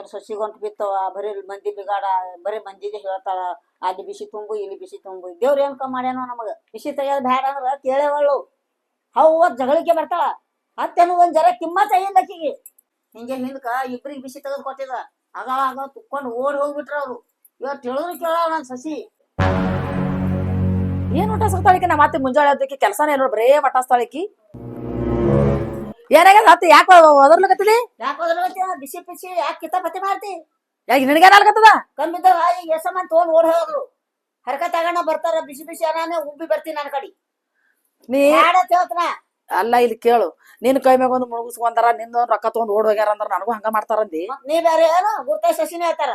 ಏನ್ ಸಸಿಗೊಂಟು ಬಿತ್ತವ, ಬರೀ ಮಂದಿ ಬಿಗಾಡ, ಬರೀ ಮಂದಿಗೆ ಹೇಳ್ತಾಳ, ಅಲ್ಲಿ ಬಿಸಿ ತುಂಬು, ಇಲ್ಲಿ ಬಿಸಿ ತುಂಬು. ದೇವ್ರ ಏನ್ ಕಮ್ಮಿ ಮಾಡ್ಯಾನೋ ನಮಗ? ಬಿಸಿ ತೆಗಿಯೋದ್ ಬ್ಯಾಡ ಅಂದ್ರ ಕೇಳೇವಳು ಹೌವ ಜಗಳಿಕೆ ಬರ್ತಾಳ. ಅತ್ತೇನು ಒಂದ್ ಜರ ಕಿಮ್ಮತ್ತ ಆಕಿಗೆ. ಹಿಂಗೆ ಹಿಂದಕ ಇಬ್ರಿಗೆ ಬಿಸಿ ತೆಗೆದು ಕೊಟ್ಟಿದ. ಆಗ ಆಗ ತುಕ್ಕೊಂಡು ಓಡಿ ಹೋಗ್ಬಿಟ್ರ ಅವ್ರು. ಇವತ್ತು ಹೇಳಿದ್ರು ಕೇಳ ನನ್ ಸಸಿ. ಏನ್ ಊಟ ಸಿಗ್ತಾಳಿಕೆ ನಾ ಮತ್ತೆ ಮುಂಜಾಳೆ ಅದಕ್ಕೆ ಕೆಲಸನೇ ಇಲ್ಲ ಬರೇ ಮಟಾಸ್ತಾಳಿಕಿ ಏನಾಗ್ಯದ ಹತ್ತು ಯಾಕೆ ಒದರ್ಲಕತ್ತಿಲಿ ಯಾಕೆ ಹೋದ್ರ ಬಿಸಿ ಬಿಸಿ ಯಾಕೆ ಕಿತಾಪತಿ ಮಾಡ್ತಿ? ಯಾಕೆ ನಿನಗೇನಾಗ್ಲತ್ತದ ಕಂಬಿದ್ದ ಈಗ ಎಸಮನ್ ತಗೊಂಡ್ ಓಡ್ ಹೋದ್ರು. ಹರಕ ತಗೊಂಡ ಬರ್ತಾರ ಬಿಸಿ ಬಿಸಿ ಅನಾನೆ ಉಬ್ಬಿ ಬರ್ತೀನಿ ನನ್ನ ಕಡೆ. ನೀ ಹೇಳ್ತಾನ. ಅಲ್ಲ ಇಲ್ಲಿ ಕೇಳು. ನಿನ್ ಕೈ ಮ್ಯಾಗ ಒಂದು ಮುಳುಗಿಸ್ಕೊಂತಾರ ನಿಂದ ಒಂದ್ ರೊಕ್ಕ ತಗೊಂಡ್ ಓಡ್ ಹೋಗ್ಯಾರ ಅಂದ್ರ ನನಗೂ ಹಂಗ ಮಾಡ್ತಾರಂದಿ? ಮತ್ತ್ ನೀ ಬೇರೆ ಏನು? ಗುರ್ತ ಸಸಿನೇ ಹೇಳ್ತಾರ.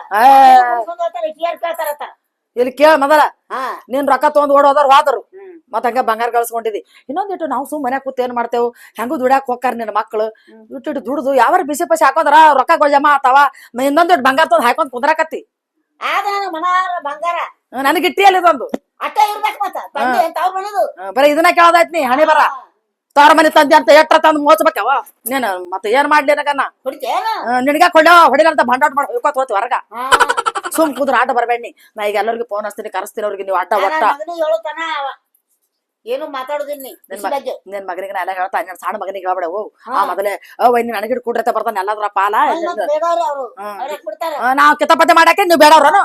ಕೇಳ್ತಾರ ಇಲ್ಲಿ ಕೇಳ ಮೊದಲ. ಹಾ. ನೀನ್ ರೊಕ್ಕ ತಗೊಂಡ್ ಓಡ್ ಹೋದ್ರ ಹೋದ್ರು ಹ್ಮ್. ಮತ್ತ ಹಂಗ ಬಂಗಾರ ಗಳಿಸ್ಕೊಂಡಿದಿ ಇನ್ನೊಂದಿಟ್ಟು ನಾವು ಸುಮ್ ಮನ್ಯಾಗ ಕೂತ್ ಏನ್ ಮಾಡ್ತೇವ್? ಹೆಂಗೂ ದುಡ್ಯಾಕ್ ಹೋಗ್ತಾರ ನಿನ್ನ ಮಕ್ಳು? ಇಟ್ಟು ದುಡ್ದು ಯಾವಾರ ಬಿಸಿ ಪಸಿ ಹಾಕೋದ್ರ ರೊಕ್ಕ ಜಮಾ ಆತಾವ? ಮ- ಬಂಗಾರ ತಂದ್ ಹಾಕೊಂಡ್ ಕುಂದ್ರಾಕತ್ತಿ. ಆದ ನಾನು ಮನಾರ ಬಂಗಾರ. ನನಗೆ ಇಟ್ಟಿ ಅಲ್ಲಿ ಇದೊಂದು ಅಟ್ಟ ಇರ್ಬೇಕು ಮತ್ತ. ತಂದೆ ಅಂತ ಅವ್ರ ಮನೆದು. ಆ, ಬರೀ ಇದನ್ನ ಕೇಳದಾಯ್ತು ನೀ ಹಣೆ ಬರ. ತವ್ರ ಮನೆ ತಂದೆ ಅಂತ ಎಟ್ರ ತಂದ್ ಮೋಚ್ಬೇಕವ ನೀನ್ ಮತ್ತೆ ಏನ್ ಮಾಡ್ಲಿ ನನಗನ್ನ ನಿನಗ ಕೊಳ್ಳ ಹೊಡಿಲ ಅಂತ ಬಂಡಾಟ ಮಾಡಿ ಹೋಗ್ಕೋತ ಹೋತಿ ಹೊರಗ. ಸುಮ್ ಕುದ್ರ ಆಟ ಬರಬೇಡಿ ನೀ. ಈಗ ಎಲ್ಲರಿಗೂ ಫೋನ್ ಹಚ್ತೀನಿ ಕರೆಸ್ತೀನಿ ಅವ್ರಿಗೆ ನೀವು ಆಟ ಒಟ್ಟ. ಏನು ಮಾತಾಡುದಿಲ್ಲ ನಿನ್ ನಿನ್ ಮಗನಿಗೆ ನಾ ಎಲ್ಲ ಹೇಳ್ತಾ ನನ್ನ ಸಣ್ಣ ಮಗನಿಗೆ ಹೇಳ್ಬೇಡ ಓ. ಆ. ಮೊದಲೇ ಅವ್ ನೀನ್ ನನಗಿಡ್ ಕುಡ್ರತ ಬರ್ತಾನೆ ಎಲ್ಲಾದ್ರ ಪಾಲ. ನಾವು ಬೇಡವ್ರು ಕಿತಾಪತಿ ಮಾಡಾಕೆ ನೀವು ಬೇಡವ್ರನು?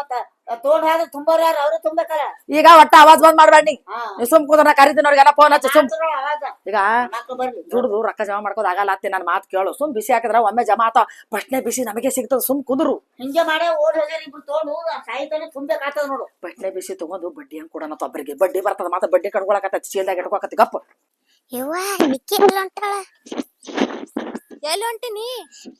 ಮತ್ತ. ತಗೊಂಡ್ ಹಾದ್ರೆ ತುಂಬೋರ್ ಯಾರು ಅವ್ರೇ ತುಂಬೇಕಾರ ಈಗ ಒಟ್ಟ ಆವಾಜ್ ಬಂದ್ ಮಾಡ್ಬೇಡಿ. ಹಾ. ಸುಮ್ ಕುದ್ರ ಕರಿತೀನಿ ಅವ್ರಿಗೆಲ್ಲ ಫೋನ್ ಹಚ್ಚಿ ಸುಮ್. ಮಾತ್ರ ಈಗ ಮಕ್ಳು ಬರ್ಲಿ. ದುಡ್ದು ರೊಕ್ಕ ಜಮಾ ಮಾಡ್ಕೋದ್ ಆಗಲ್ಲ ಅತ್ತಿ ನನ್ನ ಮಾತು ಕೇಳು. ಸುಮ್ ಬಿಸಿ ಹಾಕಿದ್ರ ಒಮ್ಮೆ ಜಮಾ ಆತಾವ ಬಟ್ನೆ ಬಿಸಿ ನಮಗೆ ಸಿಗ್ತದ ಸುಮ್ ಕುಂದ್ರು. ಹಿಂಗೆ ಮಾಡೇ ಓಡ್ ಹೋಗ್ಯಾರ ಇಬ್ರು ತಗೊಂಡು ಸಾಯ್ತಾನೆ ತುಂಬೇಕಾಗ್ತದ ನೋಡು. ಬಟ್ನೆ ಬಿಸಿ ತಗೊಂಡು ಬಡ್ಡಿ ಹಂಗ್ ಕೊಡೋಣ ಒಬ್ಬರಿಗೆ ಬಡ್ಡಿ ಬರ್ತದ ಮತ್ತೆ ಬಡ್ಡಿ ಕಡ್ಕೊಳಕತ್ತ ಚೀಲ್ದಾಗ ಇಟ್ಕೊಕತ್ತಿ ಗಪ್ಪ ಯವ್ವ ನಿಕ್ಕಿ ಹೊಂಟಾಳ ಎಲ್ಲಿ ಹೊಂಟಿನಿ?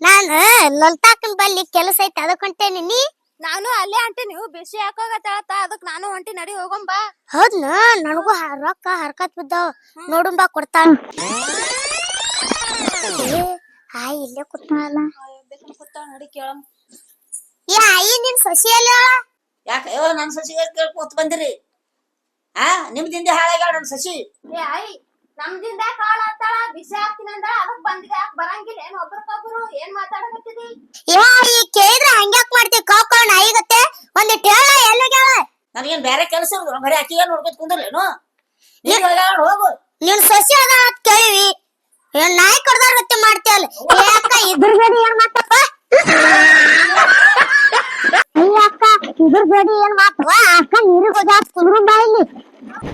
ನಾನು ಲಲಿತಾಕನ್ ಬಲ್ಲಿ ಕೆಲಸ ಐತೆ ಅದಕ್ಕೆ ಹೊಂಟೇನಿ. ನೀ? ನಾನು ಅಲ್ಲೇ ಅಂಟಿ ನೀವು ಬಿಸಿ ಹಾಕೋಗತ್ತ ಅದಕ್ ನಾನು ಹೊಂಟಿ ನಡಿ ಹೋಗೊಂಬ ಹೌದ್ನ? ನನಗೂ ಹ- ರೊಕ್ಕ ಹರ್ಕತ್ ಬಿದ್ದಾವ. ನೋಡುಂಬಾ ಕೊಡ್ತಾಳ. ಏ, ಹಾಯ್ ಇಲ್ಲೇ ಕೂತಾಳಲ್ಲ ನಡಿ ಕೇಳಂ ಏ ಹಾಯಿ ನಿನ್ ಸಸಿ ಅಲ್ಲ ಯಾಕೆ ಅಯ್ಯೋ ನನ್ ಸಸಿ ಕೇಳ್ಕೊತ ಬಂದಿರಿ. ಆ ನಿಮ್ದಿಂದ ಹಾಳಾಗ್ಯಾಳ ನನ್ ಸಸಿ. ಏ ಆಯಿ ನಮ್ದಿಂದ ಕಾಳ ಆತಾಳ ಬಿಸಿ ಹಾಕ್ತೀನಿ ಅಂದ ಅದಕ್ ಬಂದಿದೆ ಯಾಕೆ ಬರಂಗಿಲ್ಲ. ಏನ್ ಒಬ್ರಕೊಬ್ರು ಏನ್ ಮಾತಾಡಕತ್ತಿದಿ? ಏ ಈ ಕೇಳಿದ್ರೆ ಹಂಗ್ಯಾಕ್ ಮಾಡ್ತಿ ಕಾವ್ ನಾಯಿಗತ್ತೆ. ಒಂದಿಟ್ಟು ಹೇಳ ಎಲ್ಲೋಗ್ಯಾಳ ನನಗೇನ್ ಬೇರೆ ಕೆಲಸ ಇರೋದು? ಬರೀ ಅಕ್ಕಿಗೆ ನೋಡ್ಕೊತ ಕುಂದ್ರಲೇನು ನೀನ್ ಹೋಗು. ನೀನ್ ಸಸಿ ಅದ ಅಂತ ಕೇಳಿವಿ. ಏನ್ ನಾಯಿ ಕಡ್ದಾರ ಗತ್ತೆ ಮಾಡ್ತೀಯಲ್ಲ. ಯಾಕ ಅಕ್ಕ ಇದ್ರ ಏನ್ ಮಾತಪ್ಪ ಅಯ್ಯ ಅಕ್ಕ ಇದ್ರ ಗಡಿ ಏನ್ ಮಾತವ ಅಕ್ಕ ನೀರಿಗೆ ಹೋಗ್ಯಾಕ ಕುಂದ್ರು ಇಲ್ಲಿ.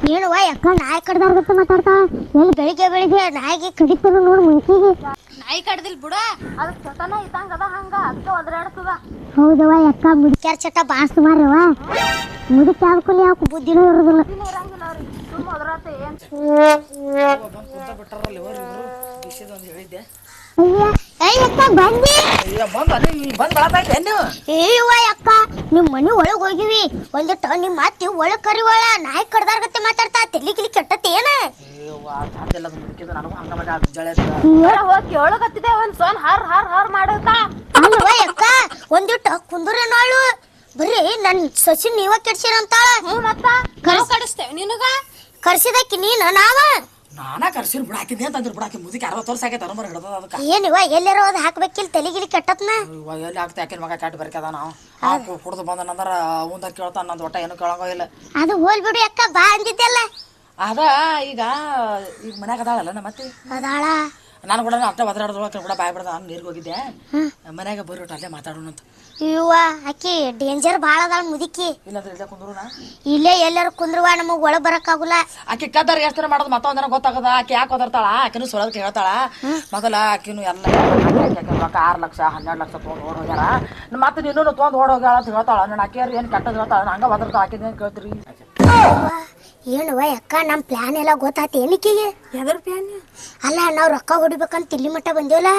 ಹೇಳುವ ಅಕ್ಕ ನಾಯಿ ಕಡ್ದಾರ ಗತ್ತೆ ಮಾತಾಡ್ತಾ? ಎಲ್ಲಿ ಬೆಳಿಗ್ಗೆ ಬೆಳಿಗ್ಗೆ ನಾಯಿಗೆ ಕಡಿತಾರ ನೋಡು ಮುಂಚಿಗೆ ನಾಯಿ ಕಡ್ದಿಲ್ ಬಿಡ ಅದು ಚಟನ ಇದ್ದಂಗ ಅದ ಹಂಗ ಅದಕ್ಕೆ ಒದರಾಡ್ತದ. ಹೌದವ ಅಕ್ಕ ಮುದುಕ್ಯಾರ ಚಟ ಬಾಸ್ ಮಾರವ ಮುದುಕ್ ಯಾವ್ಕಲ್ಲಿ ಯಾಕೆ ಬುದ್ಧಿನೂ ಇರೋದಿಲ್ಲ. ಇರಂಗಿಲ್ಲ ಅವ್ರಿಗೆ ಸುಮ್ ಒದರಾತ ಏನ್? ಹೇಳಿದ್ದೆ. ಅಯ್ಯ ಅಯ್ಯ ಅಕ್ಕ ಬಂದಿ ಅಕ್ಕ ನಿಮ್ ಮನಿ ಒಳಗ್ ಹೋಗಿವಿ. ಒಂದಿಟ್ಟು ನಿಮ್ ಅತ್ತಿ ಒಳಗ್ ಕರಿವಾಳ ನಾಯಿ ಕಡ್ದಾರ್ಗತ್ತೆ ಮಾತಾಡ್ತಾ ತಲಿ ಗಿಲಿ ಕೆಟ್ಟತಿ ಏನ ಹಂಗ ಕೇಳಕತ್ತಿದೆ ಒಂದ್ ಸೋನ್ ಹಾರ್ ಹಾರ್ ಹಾರ್ ಮಾಡತ್ತ ಅಲ್ವ ಅಕ್ಕ ಒಂದಿಟ್ಟು ಕುಂದ್ರ ನಾಳು ಬರೀ ನನ್ ಸಸಿ ನೀವ ಕೆಡ್ಸಿರಂತಾಳ. ಮತ್ತ ಕರ್ಸಿದಕ್ಕಿ ನೀನ ನಾವ? ನಾನಾ ಕರ್ಸಿರ್ ಬಿಡಾಕಿದ್ದೆ ಅಂತ ಅಂದ್ರೆ. ಬಿಡಾಕಿ ಮುದಕ್ಕೆ ಅರವತ್ತು ವರ್ಷ ಆಗೈತೆ ಅರಮರ್ ಹಿಡ್ದದ ಅದಕ್ಕೆ. ಏನಿವ ಎಲ್ಲಾರ ಹೋದ್ ಹಾಕ್ಬೇಕಿಲ್ ತಲಿ ಗಿಲಿ ಕೆಟ್ಟತ್ನ ಎಲ್ಲಿ ಆಗ್ತಾ ಯಾಕಿನ ಮಗ ಕಟ್ ಬರ್ಕದ ನಾವು. ಹಾಕು ಕುಡ್ದು ಬಂದನಂದ್ರ ಮುಂದ ಕೇಳ್ತಾನ ನಂದು ಒಟ್ಟ ಏನು ಕೇಳಂಗೋ ಇಲ್ಲ. ಅದು ಹೋಲ್ ಬಿಡು ಅಕ್ಕ ಬಾ ಅಂದಿದ್ದೆಲ್ಲ. ಅದ ಈಗ ಈಗ ಮನ್ಯಾಗ ಅದಾಳಲ್ಲ ನಮ್ಮ ಮತ್ತೆ ಅದಾಳ. ನಾನು ಕೂಡ ಅಟ್ಟ ಒದರಾಡ್ದೊಳಗೆ ಕೂಡ ಬಾಯ್ ಬಿಡ್ದ ನಾನು ನೀರಿಗೆ ಹೋಗಿದ್ದೆ. ಮನ್ಯಾಗ ಬರ್ಬಿಟ್ಟು ಅಲ್ಲೇ ಮಾತಾಡೋಣ ಅಂತ. ಇವ್ವ ಅಕ್ಕಿ ಡೇಂಜರ್ ಭಾಳ ಅದಾಳ ಮುದುಕಿ. ಇಲ್ಲಾಂದ್ರೆ ಇಲ್ಲೇ ಕುಂದ್ರು ನಾ ಇಲ್ಲೇ ಎಲ್ಲಾರು ಕುಂದ್ರುವ ನಮಗ್ ಒಳಗ್ ಬರಕ್ಕಾಗುಲ್ಲ. ಆಕಿ ಕದ್ದಾರ ಎಷ್ಟು ಮಾಡೋದು ಮತ್ತೊಂದಿನ ಗೊತ್ತಾಗದ? ಆಕೆ ಯಾಕೆ ಓದಾಡ್ತಾಳ ಆಕೆನು ಸೊಳದಕ್ಕೆ ಹೇಳ್ತಾಳ. ಮೊದಲ ಆಕಿನೂ ಎಲ್ಲ ರೊಕ್ಕ ಆರು ಲಕ್ಷ ಹನ್ನೆರಡು ಲಕ್ಷ ತೊಗೊಂಡು ಓಡ್ ಹೋಗ್ಯಾರ. ಮತ್ತೆ ನೀನು ತೊಗೊಂಡು ಓಡ್ ಹೋಗ್ಯಾಳ ಅಂತ ಹೇಳ್ತಾಳ. ನನ್ನ ಆಕೆಯರು ಏನು ಕೆಟ್ಟದ್ ಹೇಳ್ತಾಳ? ಹಂಗ ಒದರ್ತಾಳ. ಆಕೆ ಏನು ಅಕ್ಕ ನಮ್ಮ ಪ್ಲಾನ್ ಎಲ್ಲ ಗೊತ್ತಾತ. ಏನಕ್ಕಿಗೆ ಎದ್ರ ಪ್ಲಾನ್ ಅಲ್ಲ ನಾವು ರೊಕ್ಕ ಹೊಡಿಬೇಕಂತ ಇಲ್ಲಿ ಮಟ್ಟ ಬಂದೇವಲ್ಲ?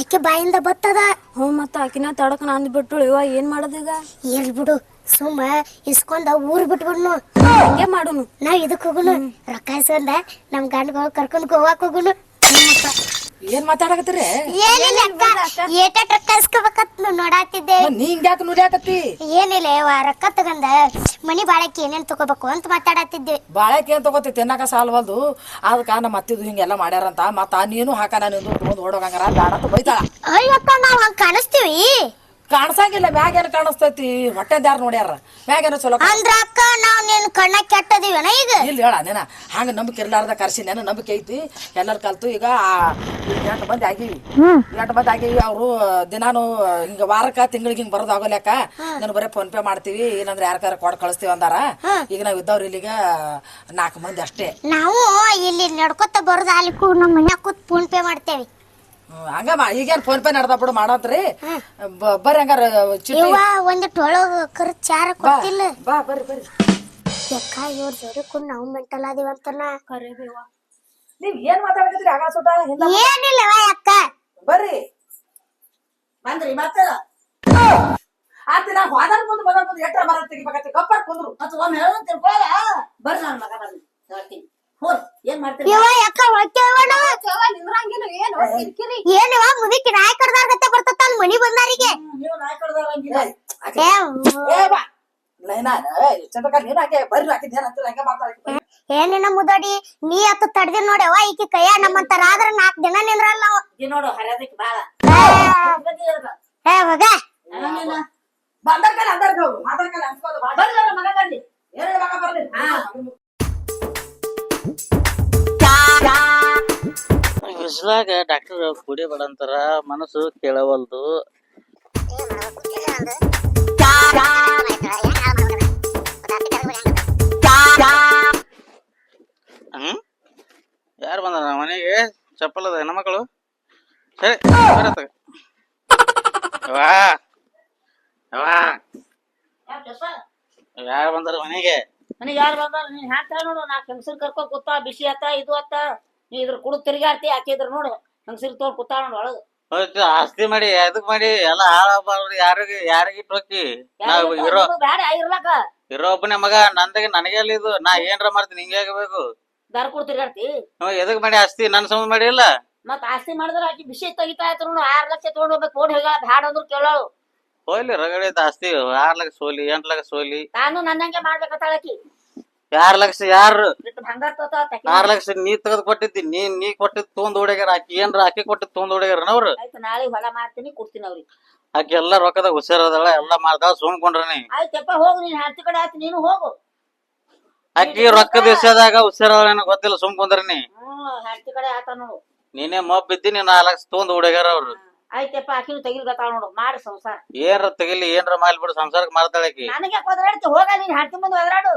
ಆಕೆ ಬಾಯಿಂದ ಬತ್ತದ. ಹ್ಞೂ ಮತ್ತ ಆಕಿನ ತಡಕ ನಂದ್ ಬಿಟ್ಟು ಇವ ಏನ್ ಮಾಡೋದೀಗ ಇರ್ಲಿ ಬಿಡು ಸುಮ್ಮ ಇಸ್ಕೊಂಡ ಊರ್ ಬಿಟ್ಬಿಡ್ನು. ಹಂಗೆ ಮಾಡುನು. ನಾವ್ ಇದಕ್ಕೆ ಹೋಗುನು. ರೊಕ್ಕ ಇಸ್ಕೊಂಡ ನಮ್ಮ ಗಂಡ್ಗಳು ಕರ್ಕೊಂಡ್ ಗೋವಾಕ್ ಹೋಗುನು. ಏನ್ ಮಾತಾಡಕತ್ತೀರಿ? ಏನಿಲ್ಲ ಏಟ ರೊಕ್ಕ ಇಸ್ಕೋಬೇಕಂತ ನೋಡಾತಿದ್ದೆ. ನೀ ಹಿಂಗ್ಯಾಕೆ ನುಡಿಯಾಕತ್ತಿ? ಏನಿಲ್ಲ ವಾ ರೊಕ್ಕ ತಗಂದ ಮನಿ ಬಾಳಕ್ಕೆ ಏನೇನ್ ತಗೋಬೇಕು ಅಂತ ಮಾತಾಡತ್ತಿದ್ದೆ ಬಾಳಕ್ಕೆ ಏನ್ ತಗೋತಿ? ತಿನ್ನಕ ಸಾಲ್ವಲ್ದು ಅದಕ್ಕ ನಮ್ಮ ಮತ್ತಿದು ಹಿಂಗೆಲ್ಲ ಮಾಡ್ಯಾರಂತ. ಮತ್ತ ನೀನು ಹಾಕ ನಾನು ತೊಗೊಂಡು ಓಡೋಗಂಗಾರ ಬ್ಯಾಡ ಅಂತ ಬೈತಾಳ. ಅಯ್ಯಪ್ಪ ನಾವ್ ಹಂಗ ಕಾಣಿಸ್ತೀವಿ? ಕಾಣಿಸಂಗಿಲ್ಲ ಮ್ಯಾಗ ಏನ ಕಾಣಿಸ್ತೈತಿ? ಹೊಟ್ಟೆ ಯಾರು ನೋಡ್ಯಾರ? ಮ್ಯಾಗ ಏನೋ ಚಲೋ ಅಂದ್ರ ಅಕ್ಕ ನಾವ್ ನಿನ್ ಕಣ್ಣ ಕೆಟ್ಟದಿವೇನ ಈಗ? ಇಲ್ಲಿ ಹೇಳ ನೇನ ಹಂಗ ನಂಬಿಕೆ ಇರ್ಲಾರ್ದ ಕರ್ಸಿ ನಾನು ನಂಬಿಕೆ ಐತಿ. ಎಲ್ಲಾರು ಕಲ್ತು ಈಗ ಎಂಟು ಮಂದಿ ಆಗಿವಿ. ಎಂಟು ಮಂದಿ ಆಗಿವಿ ಅವರು ದಿನಾನು ಹಿಂಗ ವಾರಕ್ಕ ತಿಂಗಳಿಗೆ ಹಿಂಗ್ ಬರೋದು ಆಗೋಲ್ಯಾಕ ನಾನು ಬರೀ ಫೋನ್ ಪೇ ಮಾಡ್ತೀವಿ ಏನಂದ್ರೆ ಯಾರ್ಕಾರ ಕೊಡ್ ಕಳಿಸ್ತೀವಿ ಅಂದಾರ. ಈಗ ನಾವ್ ಇದ್ದವ್ರ ಇಲ್ಲಿಗ ನಾಲ್ಕು ಮಂದಿ ಅಷ್ಟೇ. ನಾವು ಇಲ್ಲಿ ನಡ್ಕೊತ ಬರೋದು ಅಲ್ಲಿ ಕೂಡ ನಮ್ಮ ಮನ್ಯಾಗ ಕೂತ್ ಫೋನ್ ಪೇ ಮಾಡ್ತೇವಿ. ಹಂಗ ಮಾ ಈಗೇನ್ ಫೋನ್ ಪೇ ನಡ್ದ ಬಿಡು ಮಾಡತ್ರಿ. ಬರ್ರಿ ಹಂಗಾರ ಚಿಟ್ಟಿ. ಇವ ಒಂದ್ ಟೊಳಗ ಕರ್ ಚಾರ ಬಾ ಕೊಟ್ಟಿಲ್ಲ ಬಾ ಬರ್ರಿ ಬರ್ರಿ. ಯಾಕ ಇವ್ರ ಜೋಡಿ ಕೂಡ ನಾವು ಮೆಂಟಲ್ ಅದೀವಂತನ ನೀವ್ ಏನ್ ಮಾತಾಡಕತ್ರಿ ಆಗ ಸುಟ ಹಿಂದ ಏನಿಲ್ಲ ಅಕ್ಕ ಬರ್ರಿ. ಬಂದ್ರಿ ಮತ್ತ? ಆತ ನಾ ಹೋದಾರ ಮುಂದೆ ಬಂದ ಮುಂದೆ ಎಟ್ರ ಮರ ತೆಗಿಬೇಕತ್ತೆ ಕಪ್ಪರ್ ಕುಂದ್ರು. ಮತ್ತ ಒಮ್ಮೆ ಹೇಳೋದ್ ತಿಳ್ಕೊಳ ಬರ್ರಿ ನನ್ನ ಮಗ ಬರ್ರಿ. ಹೇಳ್ತೀನಿ ಹೋರ್ ಏನ್ ಮಾಡ್ತೀರಿ? ಏನು? ಮುದಿಕಿ ನಾಯಿ ಕಡ್ದಾರ ಗತ್ತೆ ಬರ್ತತ್ತ ಅಲ್ಲಿ ಮನಿ ಬಂದಾರಿಗೆ. ಹ್ಮ್, ನೀವು ನಾಯಿ ಕಡ್ದಾರಂಗಿಲ್ಲ ಏ, ಏ ಬಾ ನೈನಾ ಚಂದ್ರಕ ನೀನ್ ಹಾಗೆ ಬರ್ರಿ ಹಾಕಿದ್ ಏನ್ ಅಂತೀರ ಹಂಗ ಮಾಡ್ತಾಳೆ ಏನಿನ ಮುದಡಿ ನೀ ಅತ್ತ ತಡ್ದಿ ಅವ್ವ ಈಕಿ ಕೈಯ ನಮ್ಮಂತ ಆದ್ರ ನಾಕ್ ದಿನ ನಿಂದ್ರಲ್ಲ ನಾವು ನೋಡು ಹರಿಯೋದಕ್ಕೆ ಬಾಳ. ಏ ಮಗ ಬರ್ರಿ ಮಗ ಬರ್ಲಿ ಎರಡು ಮಗ ಬರ್ಲಿ ಹಾ. ಬಿಸ್ಲಾಗ ಡಾಕ್ಟರ್ ಕುಡಿಬೇಡ ಅಂತಾರ ಮನಸ್ಸು ಕೇಳವಲ್ದು. ಯಾರು ಬಂದಾರ ಮನೆಗೆ? ಚಪ್ಪಲ್ ಅದ ಹೆಣ್ಮಕ್ಳು ಸರಿ? ಯಾರು ಬಂದಾರ ಮನೆಗೆ? ನನಗೆ ಯಾರು ಬಂದಾರ? ನೀನ್ ಹಾಕ್ತಾ ನೋಡು ನಾ ಹೆಂಗಸರ್ ಕರ್ಕೊಂಡ್ ಕೂತ ಬಿಸಿ ಆತ ಇದು ಆತ. ನೀ ಇದ್ರ ಕುಡು ತಿರ್ಗಾಡ್ತಿ ಇದ್ರ ನೋಡು. ಹೆಂಗಸರ್ ತೊಗೊಂಡ್ ಕೂತಾಳ ನೋಡು ಒಳಗ. ಹೋಯ್ತು ಆಸ್ತಿ ಮಾಡಿ ಎದಕ್ ಮಾಡಿ ಎಲ್ಲ ಹಾಳಾಗ್ಬಾರ್ದು ಯಾರಿಗೆ ಯಾರಿಗೆ ಇಟ್ಟೋಕಿ ನಾವು ಇರೋ ಬ್ಯಾಡ ಇರ್ಲಾಕ. ಇರೋ ಒಬ್ಬನೇ ಮಗ ನಂದಾಗ ನನಗೆ ಅಲ್ಲಿ ಇದು? ನಾ ಏನ್ರ ಮಾಡ್ತೀನಿ ಹಿಂಗೆ ಆಗಬೇಕು ದಾರ ಕುಡ್ ತಿರ್ಗಾಡ್ತಿ. ಹ್ಞೂ ಎದಕ್ ಮಾಡಿ ಆಸ್ತಿ? ನನ್ ಸಂಬಂಧ ಮಾಡಿ ಇಲ್ಲ ಮತ್ ಆಸ್ತಿ ಮಾಡಿದ್ರ ಆಕಿ ಬಿಸಿ ತೆಗಿತಾ ಇತ್ತು ನೋಡು ಆರ್ ಲಕ್ಷ ತಗೊಂಡ್ ಹೋಗ್ಬೇಕು ಕೋಡ್ ಹೇಗ ಬ್ಯಾಡ ಅಂದ್ರು ಕೇಳೋಳು. ಹೋಗ್ಲಿ ರಗಡೆ ಜಾಸ್ತಿ ಆರ್ ಲಕ್ಷ ಸೋಲಿ ಎಂಟ್ ಲಕ್ಷ ಸೋಲಿ. ನಾನು ನನ್ನಂಗೆ ಮಾಡ್ಬೇಕತ್ತಾಳ ಆಕಿ ಯಾರ್ ಲಕ್ಷ ಯಾರು? ಆರ್ ಲಕ್ಷ ನೀ ತೆಗೆದು ಕೊಟ್ಟಿದ್ದಿ ನೀ ನೀ ಕೊಟ್ಟಿದ್ ತೊಂದ್ ಹುಡುಗರ ಆಕಿ ಏನ್ರ ಆಕಿ ಕೊಟ್ಟಿದ್ ತೊಂದ್ ಹೊಡ್ಯಾರ ಅವ್ರು? ಆಯ್ತು ನಾಳೆ ಹೊಲ ಮಾಡ್ತೀನಿ ಕೊಡ್ತೀನಿ ಅವ್ರಿಗೆ. ಆಕಿ ಎಲ್ಲಾ ರೊಕ್ಕದಾಗ ಹುಷಾರದಳ ಎಲ್ಲಾ ಮಾಡ್ದಾಳ ಸುಮ್ಕೊಂಡ್ರನಿ ಆಯ್ತಪ್ಪ ಹೋಗು ನೀನ್ ಹತ್ತಿ ಕಡೆ ಆಯ್ತು ನೀನು ಹೋಗು. ಆಕಿ ರೊಕ್ಕದ ವಿಷಯದಾಗ ಹುಷಾರದಳ ಗೊತ್ತಿಲ್ಲ ಸುಮ್ಕೊಂಡ್ರನಿ ಹ್ಮ್ ಹತ್ತಿ ಕಡೆ ಆತ ನೋಡು. ನೀನೇ ಮಬ್ಬ ಇದ್ದಿ ನೀನ್ ನಾಲ್ಕು ಲಕ್ಷ ತೊಂದ್ ಹೊಡ್ಯಾರ ಅವ್ರು. ಆಯ್ತಪ್ಪ ಆಕಿನೂ ತೆಗಿಲ್ಗತ್ತಾಳ ನೋಡು ಮಾಡಿ ಸಂಸಾರ. ಏನ್ರ ತೆಗಿಲಿ ಏನ್ರ ಮಾಡ್ಬಿಡು ಸಂಸಾರಕ್ಕೆ ಮಾಡ್ತಾಳ ಆಕಿ. ನನಗೆ ಒದರಾಡ್ತಿ? ಹೋಗ ನೀನ್ ಹತ್ತಿ ಮುಂದೆ ಒದರಾಡು.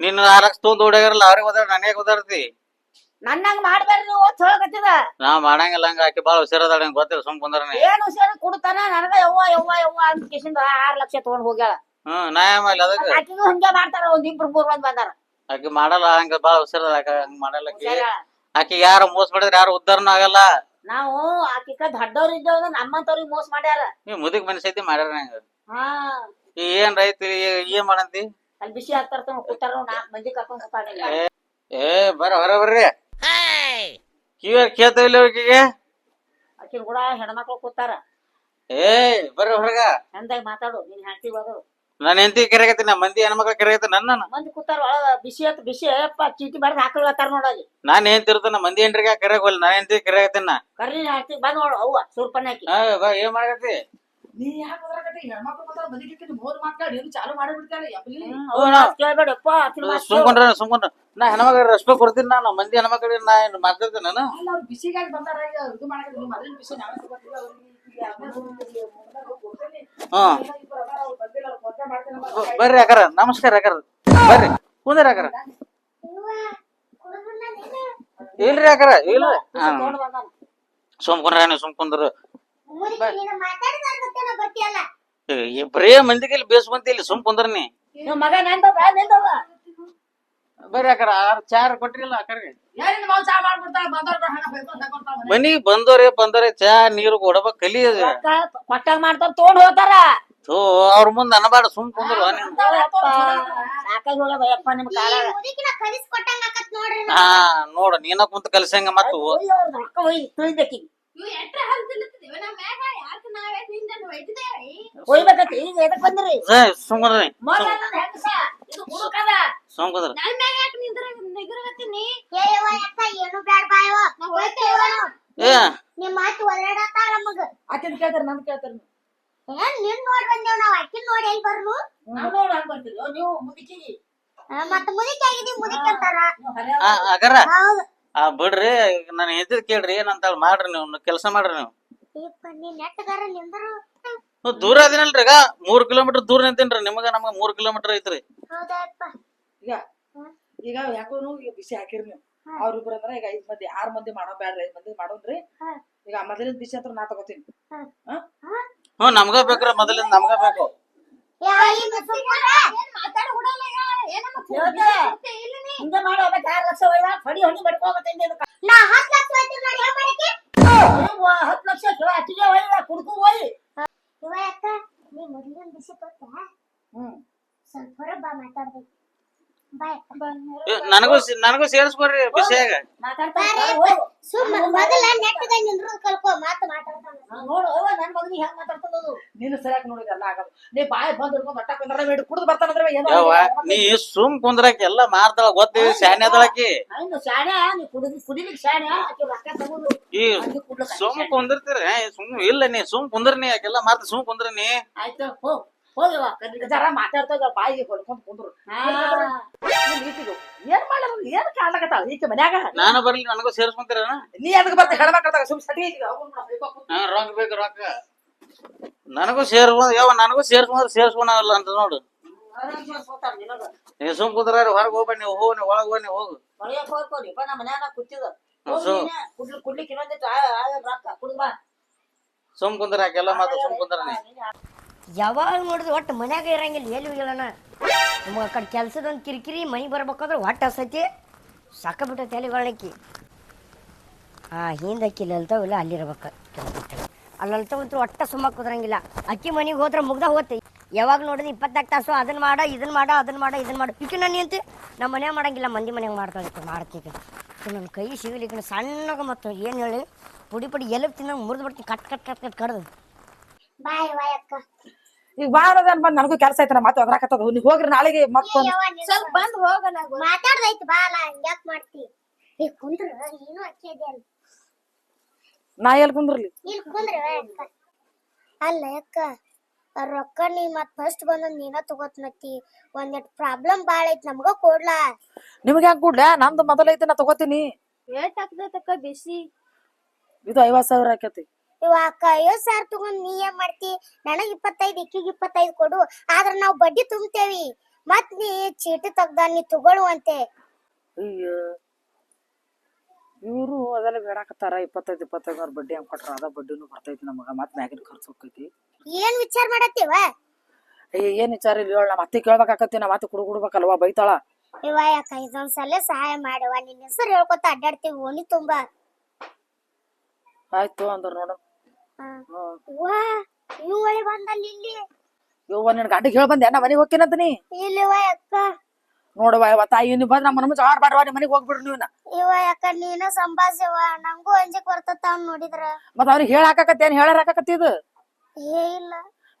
ನಿನ್ನ ಆರಕ್ಸ್ ತೊಂದ್ ಹೊಡ್ಯಾರಲ್ಲ ಅವ್ರಿಗೆ ಓದಾಡ ನನಗೆ ಓದಾಡ್ತಿ ನನ್ನಂಗ್ ಮಾಡ್ಬೇಡ್ರಿ ನೀವು ಓದ್ ಹೇಳಕತ್ತಿದ. ನಾ ಮಾಡಂಗಿಲ್ಲ ಹಂಗ ಆಕಿ ಬಾಳ ಹುಷಾರದಾಳ ನಂಗೆ ಗೊತ್ತಿಲ್ಲ ಸುಮ್ಕೊಂಡ್ರನಿ ಏನು ಸೇರಿ ಕುಡ್ತಾನ? ನನಗ ಯವ್ವ ಯವ್ವ ಯವ್ವ ಅಂತ ಕಿಶಿಂದ ಆರ್ ಲಕ್ಷ ತಗೊಂಡ್ ಹೋಗ್ಯಾಳ. ಹ್ಮ್ ನಾ ಆಮೇಲೆ ಅದಕ್ಕೆ. ಆಕಿಗೂ ಹಂಗೆ ಮಾಡ್ತಾರ ಒಂದ್ ಇಬ್ರು ಮೂರ್ ಮಂದಿ ಬಂದಾರ. ಆಕಿ ಮಾಡಲ್ಲ ಹಂಗ ಬಾಳ ಹುಷಾರದ ಹಂಗ ಮಾಡಲ್ಲ ಆಕಿ. ಆಕಿ ಯಾರು ಮೋಸ ಮಾಡಿದ್ರೆ ಯಾರು ಉದ್ದಾರನೂ ಆಗಲ್ಲ. ನಾವು ಆಕಿಕ ದೊಡ್ಡವ್ರ ಇದ್ದೇವ ನಮ್ಮಂತವ್ರಿಗೆ ಮೋಸ ಮಾಡ್ಯಾರ. ನೀವ್ ಮುದುಕ್ ಮನಸೈತಿ ಮಾಡ್ಯಾರ ನಂಗ. ಹಾ. ಈ ಏನ್ ರೈತ ಏನ್ ಮಾಡಂತಿ? ಅಲ್ಲಿ ಬಿಸಿ ಹಾಕ್ತಾರ ಕೂತಾರ ನಾಲ್ಕ್ ಮಂದಿ ಕರ್ಕೊಂಡ್ ಏ ಬರ ಹೊರ ಬರ್ರಿ. ಕಿವಿ ಕೇಳ್ತಾ ಇಲ್ಲ ಆಕಿಗೆ ಆಕಿನ ಕೂಡ ಹೆಣ್ಮಕ್ಳು ಕೂತಾರ. ಏ ಬರ್ರಿ ಹೊರಗ. ಚಂದಾಗಿ ಮಾತಾಡು ನೀನ್ ಹೆಂಡತಿ ಬದ್ರು. ನಾನು ಹೆಂಡತಿ ಕರೆಗತ್ತಿ ನಮ್ಮ ಮಂದಿ ಹೆಣ್ಮಕ್ಳು ಕರೆಗತ್ತಿ ನನ್ನ ಮಂದಿ ಕೂತಾರ ಒಳಗ ಬಿಸಿ ಆಯ್ತು ಬಿಸಿ ಅಪ್ಪ ಚೀಟಿ ಬರ್ದ ಹಾಕಲ್ತಾರ ನೋಡಿ ನಾನ್ ಏನ್ ನಮ್ಮ ಮಂದಿ ಹೆಂಡ್ರಿಗೆ ಕರೆಯಕ್ ನಾನು ನಾ ಹೆಂಡತಿ ಕರೆಗತ್ತೀನಿ ನಾ. ಕರ್ರಿ ಹಾಕಿ ಬಂದ್ ನೋಡು ಅವ್ವ ಸೂರ್ಪನ್ ಹಾಕಿ. ಹಾ, ಬಾ ಏನ್ ಮಾಡಕತ್ತಿ? ನೀ ಯಾಕೆ ಹೆಣ್ಮಕ್ಳು ಮಾತಾಡಿ ಏನು ಚಾಲು ಕೇಳ್ಬೇಡಪ್ಪ. ಸುಮ್ಕೊಂಡ್ರ ಸುಮ್ಕೊಂಡ್ರ. ನಾ ಹೆಣ್ಮಕ್ಳು ರೆಸ್ಪೆಕ್ಟ್ ಕೊಡ್ತೀನಿ ನಾನು ಮಂದಿ ಹೆಣ್ಮಕ್ಳಿಗೆ ನಾ ಏನ್ ಮಾತಾಡ್ತೀನಿ ನಾನು? ಅಲ್ಲ ಅವ್ರು ಬಿಸಿಗಾಗಿ ಬಂದಾರ ಈಗ ಇದು ಮಾಡಕ್ಕೆ ನೀವು ಮೊದಲಿನ ಬಿಸಿ ನಾವೇ ತಗೋತೀವಿ ಬರ್ರಿ ಅಕ್ಕಾರ ನಮಸ್ಕಾರ ಅಕ್ಕಾರ. ಬರ್ರಿ ಕುಂದ್ರ ಅಕ್ಕಾರ. ಇಲ್ರಿ ಅಕ್ಕಾರ ಇಲ್ಲ. ಸುಮ್ಕೊಂಡ್ರ ನೀವು ಸುಮ್ಕೊಂಡ್ರು ಬರೇ ಮಂದಿಗೆ ಇಲ್ಲಿ ಬೇಸ್ ಬಂತಿ ಇಲ್ಲಿ ಸುಮ್ ಕುಂದ್ರನಿ ಬರ್ರಿ ಅಕ್ಕಾರ ಆರ್ ಚಾರ್ ಕೊಟ್ರಿಲ್ಲ ಅಕ್ಕರ್ಗೆ. ಮನಿ ಬಂದವ್ರೆ ಬಂದೋರೆ ಚಾ ನೀರು ಕೊಡಬೇಕು ಕಲಿ ಕೊಟ್ಟಾಗ ಮಾಡ್ತಾರ ತಗೊಂಡ್ ಹೋಗ್ತಾರ. ಥೋ ಅವ್ರ ಮುಂದೆ ಅನಬಾಡ ಸುಮ್ ಕುಂದ್ರು ಹಾ ನೋಡು ನೀನ ಕುಂತ ಕಲ್ಸಂಗ ಮತ್ತು ಎಟ್ರ ಹಲ್ತಿಲ್ಲತ್ತಿದೇವ ನಮ್ಮ ಮಾತು ಒದರಾಡತ್ತಾಳ ನಮಗ. ಆಕಿನ ಕೇಳ್ತಾರ ನಮ್ ಕೇಳ್ತಾರೆ ಏನ್ ನಿನ್ ನೋಡಿ ಬಂದೇವ್ ನಾವ್ ಅಕ್ಕಿನ್ ನೋಡಿ ಎಲ್ಲಿ ಬರ್ನು ನಾವ್ ನೋಡ್ ಹಂಗ್ ಬರ್ತೀವಿ. ನೀವು ಮುದುಕಿ ಮತ್ತ ಮುದಿಕ್ ಆಗಿದಿ ಮುದಿಕ್ ಅಂತಾರ ಆ, ಅಗರ ಹೌದು. ಆ ಬಿಡ್ರಿ ನಾನು ಹೆಸರು ಕೇಳ್ರಿ ಏನಂತ ಮಾಡ್ರಿ ನೀವು ಕೆಲಸ ಮಾಡ್ರಿ ನೀವು. ಇಪ್ಪ ನೀ ನೆಟ್ಟಗಾರ ನಿಂದರು? ನೀವು ದೂರ ಅದಿನಲ್ರಿ ಈಗ ಮೂರ್ ಕಿಲೋಮೀಟರ್ ದೂರ ನಿಂತೀನ್ರಿ ನಿಮಗ ನಮ್ಗ ಮೂರ್ ಕಿಲೋಮೀಟರ್ ಐತ್ರಿ. ಹೌದಪ್ಪ ಈಗ ಈಗ ಯಾಕೋ ಈಗ ಬಿಸಿ ಹಾಕಿರಿ ನೀವು. ಅವ್ರಿಬ್ರು ಅಂದ್ರ ಈಗ ಐದ್ ಮಂದಿ ಆರ್ ಮಂದಿ ಮಾಡೋ ಬ್ಯಾಡ್ರಿ ಐದ್ ಮಂದಿ ಮಾಡೋನ್ರಿ ಹಾ. ಈಗ ಮೊದಲಿನ ಬಿಸಿ ಹತ್ರ ನಾ ತಗೋತೀನಿ. ಹ್ಞೂ ನಮ್ಗ ಬೇಕ್ರ ಮೊದಲಿಂದ ನಮ್ಗ ಬೇಕು. ಹ್ಮ್ ನನಗೂ ನನಗೂ ಸೇರಿಸ್ಕೊಡ್ರಿ ಬಿಸಿಯಾಗ. ಮಾತಾಡ್ತಾ ಹೋಗು. ಸುಮ್ಮ ಮೊದಲ ನೆಟ್ಟಗ ನಿಂದ್ರು ಕಲ್ಕೋ ಮಾತು ಮಾತಾಡ್ತಾನ. ನೋಡು ಅವ ನನ್ ಮಗನಿ ಹೆಂಗ್ ಮಾತಾಡ್ತದದು ನೀನು ಸರಿಯಾಗಿ ನೋಡಿದ್ರೆ ಎಲ್ಲ ಆಗದು ನೀ ಬಾಯಿ ಬಂದ್ ಹಿಡ್ಕೊಂಡ್ ಅಟ್ಟ ಕುಂದ್ರ ಬೇಡ ಕುಡ್ದು ಬರ್ತಾನಂದ್ರೆ ಏನೋ ಯವ್ವ ನೀ ಸುಮ್ ಕುಂದ್ರಾಕಿ ಎಲ್ಲ ಮಾರ್ತಾಳ ಗೊತ್ತಿ ಶಾನೆ ಅದಳಕಿ ಇನ್ನು ಶಾಣೆ ನೀ ಕುಡಿದ್ ಕುಡಿಲಿಕ್ ಶಾಣೆ ಆಕೆ ರೊಕ್ಕ ತಗೊಂಡು ಈ ಅಲ್ಲಿ ಸುಮ್ ಕುಂದಿರ್ತೀರ ಸುಮ್ ಇಲ್ಲ ನೀ ಸುಮ್ ಕುಂದ್ರನಿ ನೀ ಯಾಕೆಲ್ಲ ಮಾರ್ತ ಸುಮ್ ಕುಂದ್ರನಿ. ನೀ ಆಯ್ತು ಹೋಗ್ ಹೋಗವ ಜರ ಮಾತಾಡ್ತಾ ಬಾಯಿಗೆ ಹೊಲ್ಕೊಂಡ್ ಕುಂದ್ರು. ಏನ್ ಕಾಣ್ಲಕತ್ತಾಳ ಈಕೆ ಮನ್ಯಾಗ ನಾನು ಬರ್ಲಿ ನನಗೂ ಸೇರಿಸ್ಕೊಂತೀರ ನೀ ಅದಕ್ಕೆ ಬರ್ತ ಹೆಣ್ಮಕ್ಳದಾಗ ಸುಮ್ ಸಟಿ ರೊಕ್ಕ ಬೇಕು ರೊಕ್ಕ ನನಗೂ ಸೇರ್ಬೋದು ಯಾವ ನನಗೂ ಸೇರ್ಸ್ಕೊಂಡ್ರೆ ಸೇರ್ಸ್ಕೊಳಲ್ಲ ಅಂತ ನೋಡು ನೀ ಸುಮ್ ಕುಂದ್ರ ಹೊರಗೆ ಹೋಗ್ಬೇಡಿ ನೀವು ಹೋಗಿ ನೀವು ಒಳಗೆ ಹೋಗಿ ನೀವು ಹೋಗು ನಮ್ಮ ಮನ್ಯಾಗ ಕುತ್ತಿದ ಕುಡ್ಲಿ ಕುಡ್ಲಿಕ್ಕೆ ರೊಕ್ಕ ಸುಮ್ ಕುಂದ್ರ ಹಾಕೆಲ್ಲ ಮಾತು ಸುಮ್ ಕುಂದ್ರ ನೀ ಯಾವಾಗ ನೋಡಿದ್ರೆ ಒಟ್ಟು ಮನ್ಯಾಗ ಇರಂಗಿಲ್ಲ, ಎಲ್ಲಿ ಹೋಗಿಲ್ಲನ? ನಿಮ್ಗೆ ಆ ಕಡೆ ಕೆಲ್ಸದೊಂದು ಕಿರಿಕಿರಿ, ಮನೆ ಬರ್ಬೇಕಾದ್ರೆ ಒಟ್ಟು ಹಸತಿ ಸಾಕ ಬಿಟ್ಟೈತೆ ಎಲ್ಲಿಗಳಕ್ಕಿ ಆ ಹಿಂದೆ ಅಕ್ಕಿ ಲಲ್ತಾವಿಲ್ಲ ಅಲ್ಲಿರ್ಬೇಕು. ಅಲ್ಲಿ ಲಲ್ತಾವಂತೂ ಒಟ್ಟ ಸುಮ್ಮ ಕುದ್ರಂಗಿಲ್ಲ. ಅಕ್ಕಿ ಮನೆಗೆ ಹೋದ್ರೆ ಮುಗ್ದ ಹೋಗುತ್ತೆ ಯಾವಾಗ ನೋಡಿದ್ರೆ ಇಪ್ಪತ್ನಾಲ್ಕು ತಾಸು ಅದನ್ನ ಮಾಡ ಇದನ್ನ ಮಾಡ ಅದನ್ನ ಮಾಡ ಇದನ್ನ ಮಾಡ. ಈಗ ನಾನು ಅಂತ, ನಮ್ಮ ಮನ್ಯಾಗ ಮಾಡಂಗಿಲ್ಲ, ಮಂದಿ ಮನೆಗೆ ಮಾಡ್ತಾಳೆ ಮಾಡ್ತೀವಿ ನನ್ನ ಕೈ ಸಿಗಲಿಕ್ಕೆ ಸಣ್ಣಗ ಮತ್ತು ಏನು ಹೇಳಿ, ಪುಡಿ ಪುಡಿ ಎಲ್ಲಿ ತಿನ್ನಂಗೆ ಮುರಿದು ಬಿಡ್ತೀನಿ, ಕಟ್ ಕಟ್ ಕಟ್ ಕಟ್ ಕಡ್ದು ಬಾಯ್ ಬಾಯ್ ಅಕ್ಕ. ಈಗ ಬಾ ಅನ್ನೋದನ್ ಬಂದ್ ನನಗೂ ಕೆಲಸ ಐತ ಮತ್ತೆ ಅದ್ರಾಕತ್ತದ ನೀವ್ ಹೋಗ್ರಿ ನಾಳೆಗೆ ಮತ್ತೊಂದು ಸ್ವಲ್ಪ ಬಂದ್ ಹೋಗ ನಾ ಗೊತ್ತ- ಮಾತಾಡ್ದೈತಿ ಬಾ ಅಲ್ಲ ಹಂಗ್ಯಾಕ್ ಮಾಡ್ತಿ? ಏ ಕುಂದ್ರ ನೀನು ಅಕ್ಕಿ ನಾ ಎಲ್ ಕುಂದ್ರಲಿ? ಕುಂದ್ರ ಅಕ್ಕ. ಅಲ್ಲ ಅಕ್ಕ ಆ ರೊಕ್ಕ ನೀ ಮತ್ ಫಸ್ಟ್ ಬಂದ ನೀನ ತಗೋತ್ನತ್ತಿ ಒಂದೆಟ್ ಪ್ರಾಬ್ಲಮ್ ಬಾಳ ಐತಿ ನಮ್ಗ ಕೊಡ್ಲಾ. ನಿಮ್ಗೆ ಹೆಂಗ್ ಕೂಡ್ಲ? ನಮ್ದು ಮೊದಲ ಐತಿ ನಾ ತಗೋತೀನಿ. ಎಷ್ಟ್ ಆಗ್ತೈತಕ್ಕ ಬಿಸಿ. ಇದು ಐವತ್ ಸಾವಿರ ಆಕೈತಿ. ಇವ ಅಕ್ಕ ಐವತ್ ಸಾವಿರ ತಗೊಂಡ್ ನೀ ಏನ್ ಮಾಡ್ತಿ? ನನಗ್ ಇಪ್ಪತ್ತೈದು ಇಕ್ಕಿಗ್ ಇಪ್ಪತ್ತೈದು ಕೊಡು. ಆದ್ರ ನಾವ್ ಬಡ್ಡಿ ತುಂಬ್ತೇವಿ. ಮತ್ ನೀ ಚೀಟಿ ತೆಗ್ದ ನೀ ತಗೊಳ್ಳುವಂತೆ ಅಯ್ಯೋ. ಇವರು ಅದೆಲ್ಲ ಬೇಡಾಕತ್ತಾರ. ಇಪ್ಪತ್ತೈದು ಇಪ್ಪತ್ತೈದು ಅವ್ರ ಬಡ್ಡಿ ಹೆಂಗ್ ಕೊಟ್ರ ಅದ ಬಡ್ಡಿನು ಬರ್ತೈತಿ ನಮಗ. ಮತ್ ಮ್ಯಾಗಿನ ಖರ್ಚು ಹೋಗ್ತೈತಿ. ಏನ್ ವಿಚಾರ ಮಾಡತ್ತೀವ ಅಯ್ಯ ಏನ್ ವಿಚಾರ ಇಲ್ಲ ಹೇಳ. ನಮ್ಮ ಅತ್ತೆ ಕೇಳ್ಬೇಕಾಕತ್ತಿ. ನಮ್ಮ ಅತ್ತೆ ಕುಡು ಕುಡ್ಬೇಕಲ್ವಾ ಬೈತಾಳ. ಇವ ಯಾಕ ಇದೊಂದ್ ಸಲ ಸಹಾಯ ಮಾಡುವ ನಿನ್ನ ಹೆಸರು ಹೇಳ್ಕೊತ ಅಡ್ಡಾಡ್ತೀವಿ ಓಣಿ ತುಂಬಾ. ಆಯ್ತು ಅಂದ್ರ ನೋಡು. ಹಾ. ಹ್ಮ್. ವಾ ಇವ್ ಒಳ್ಳೆ ಬಂದಲ್ಲಿ ಇಲ್ಲಿ. ಯವ್ವ ನಿನ್ ಹೇಳ್ ಬಂದೆ ನಾ ಮನೆಗೆ ಹೋಗ್ತೀನಂತ ನೀ. ಇಲ್ಲಿವ ಅಕ್ಕ. ನೋಡುವ ಯವ್ವ ತಾಯಿ ನೀವು ಬಂದ್ ನಮ್ಮ ನಮ್ಗೆ ಆಡ್ಬಾಡ್ವಾ ನಿಮ್ಮ ಮನೆಗೆ ಹೋಗ್ಬಿಡ್ರಿ ನೀವು ಇವ ಅಕ್ಕ ನೀನ ಸಂಭಾಷವ ನಂಗೂ ಅಂಜಿಕ್ ಬರ್ತತ್ತ ಅವ್ನ್ ನೋಡಿದ್ರ. ಮತ್ತ ಅವ್ರಿಗೆ ಹೇಳಾಕತ್ತಿ ಏನ್ ಹೇಳಾಕತ್ತಿ ಇದು? ಏ ಇಲ್ಲ.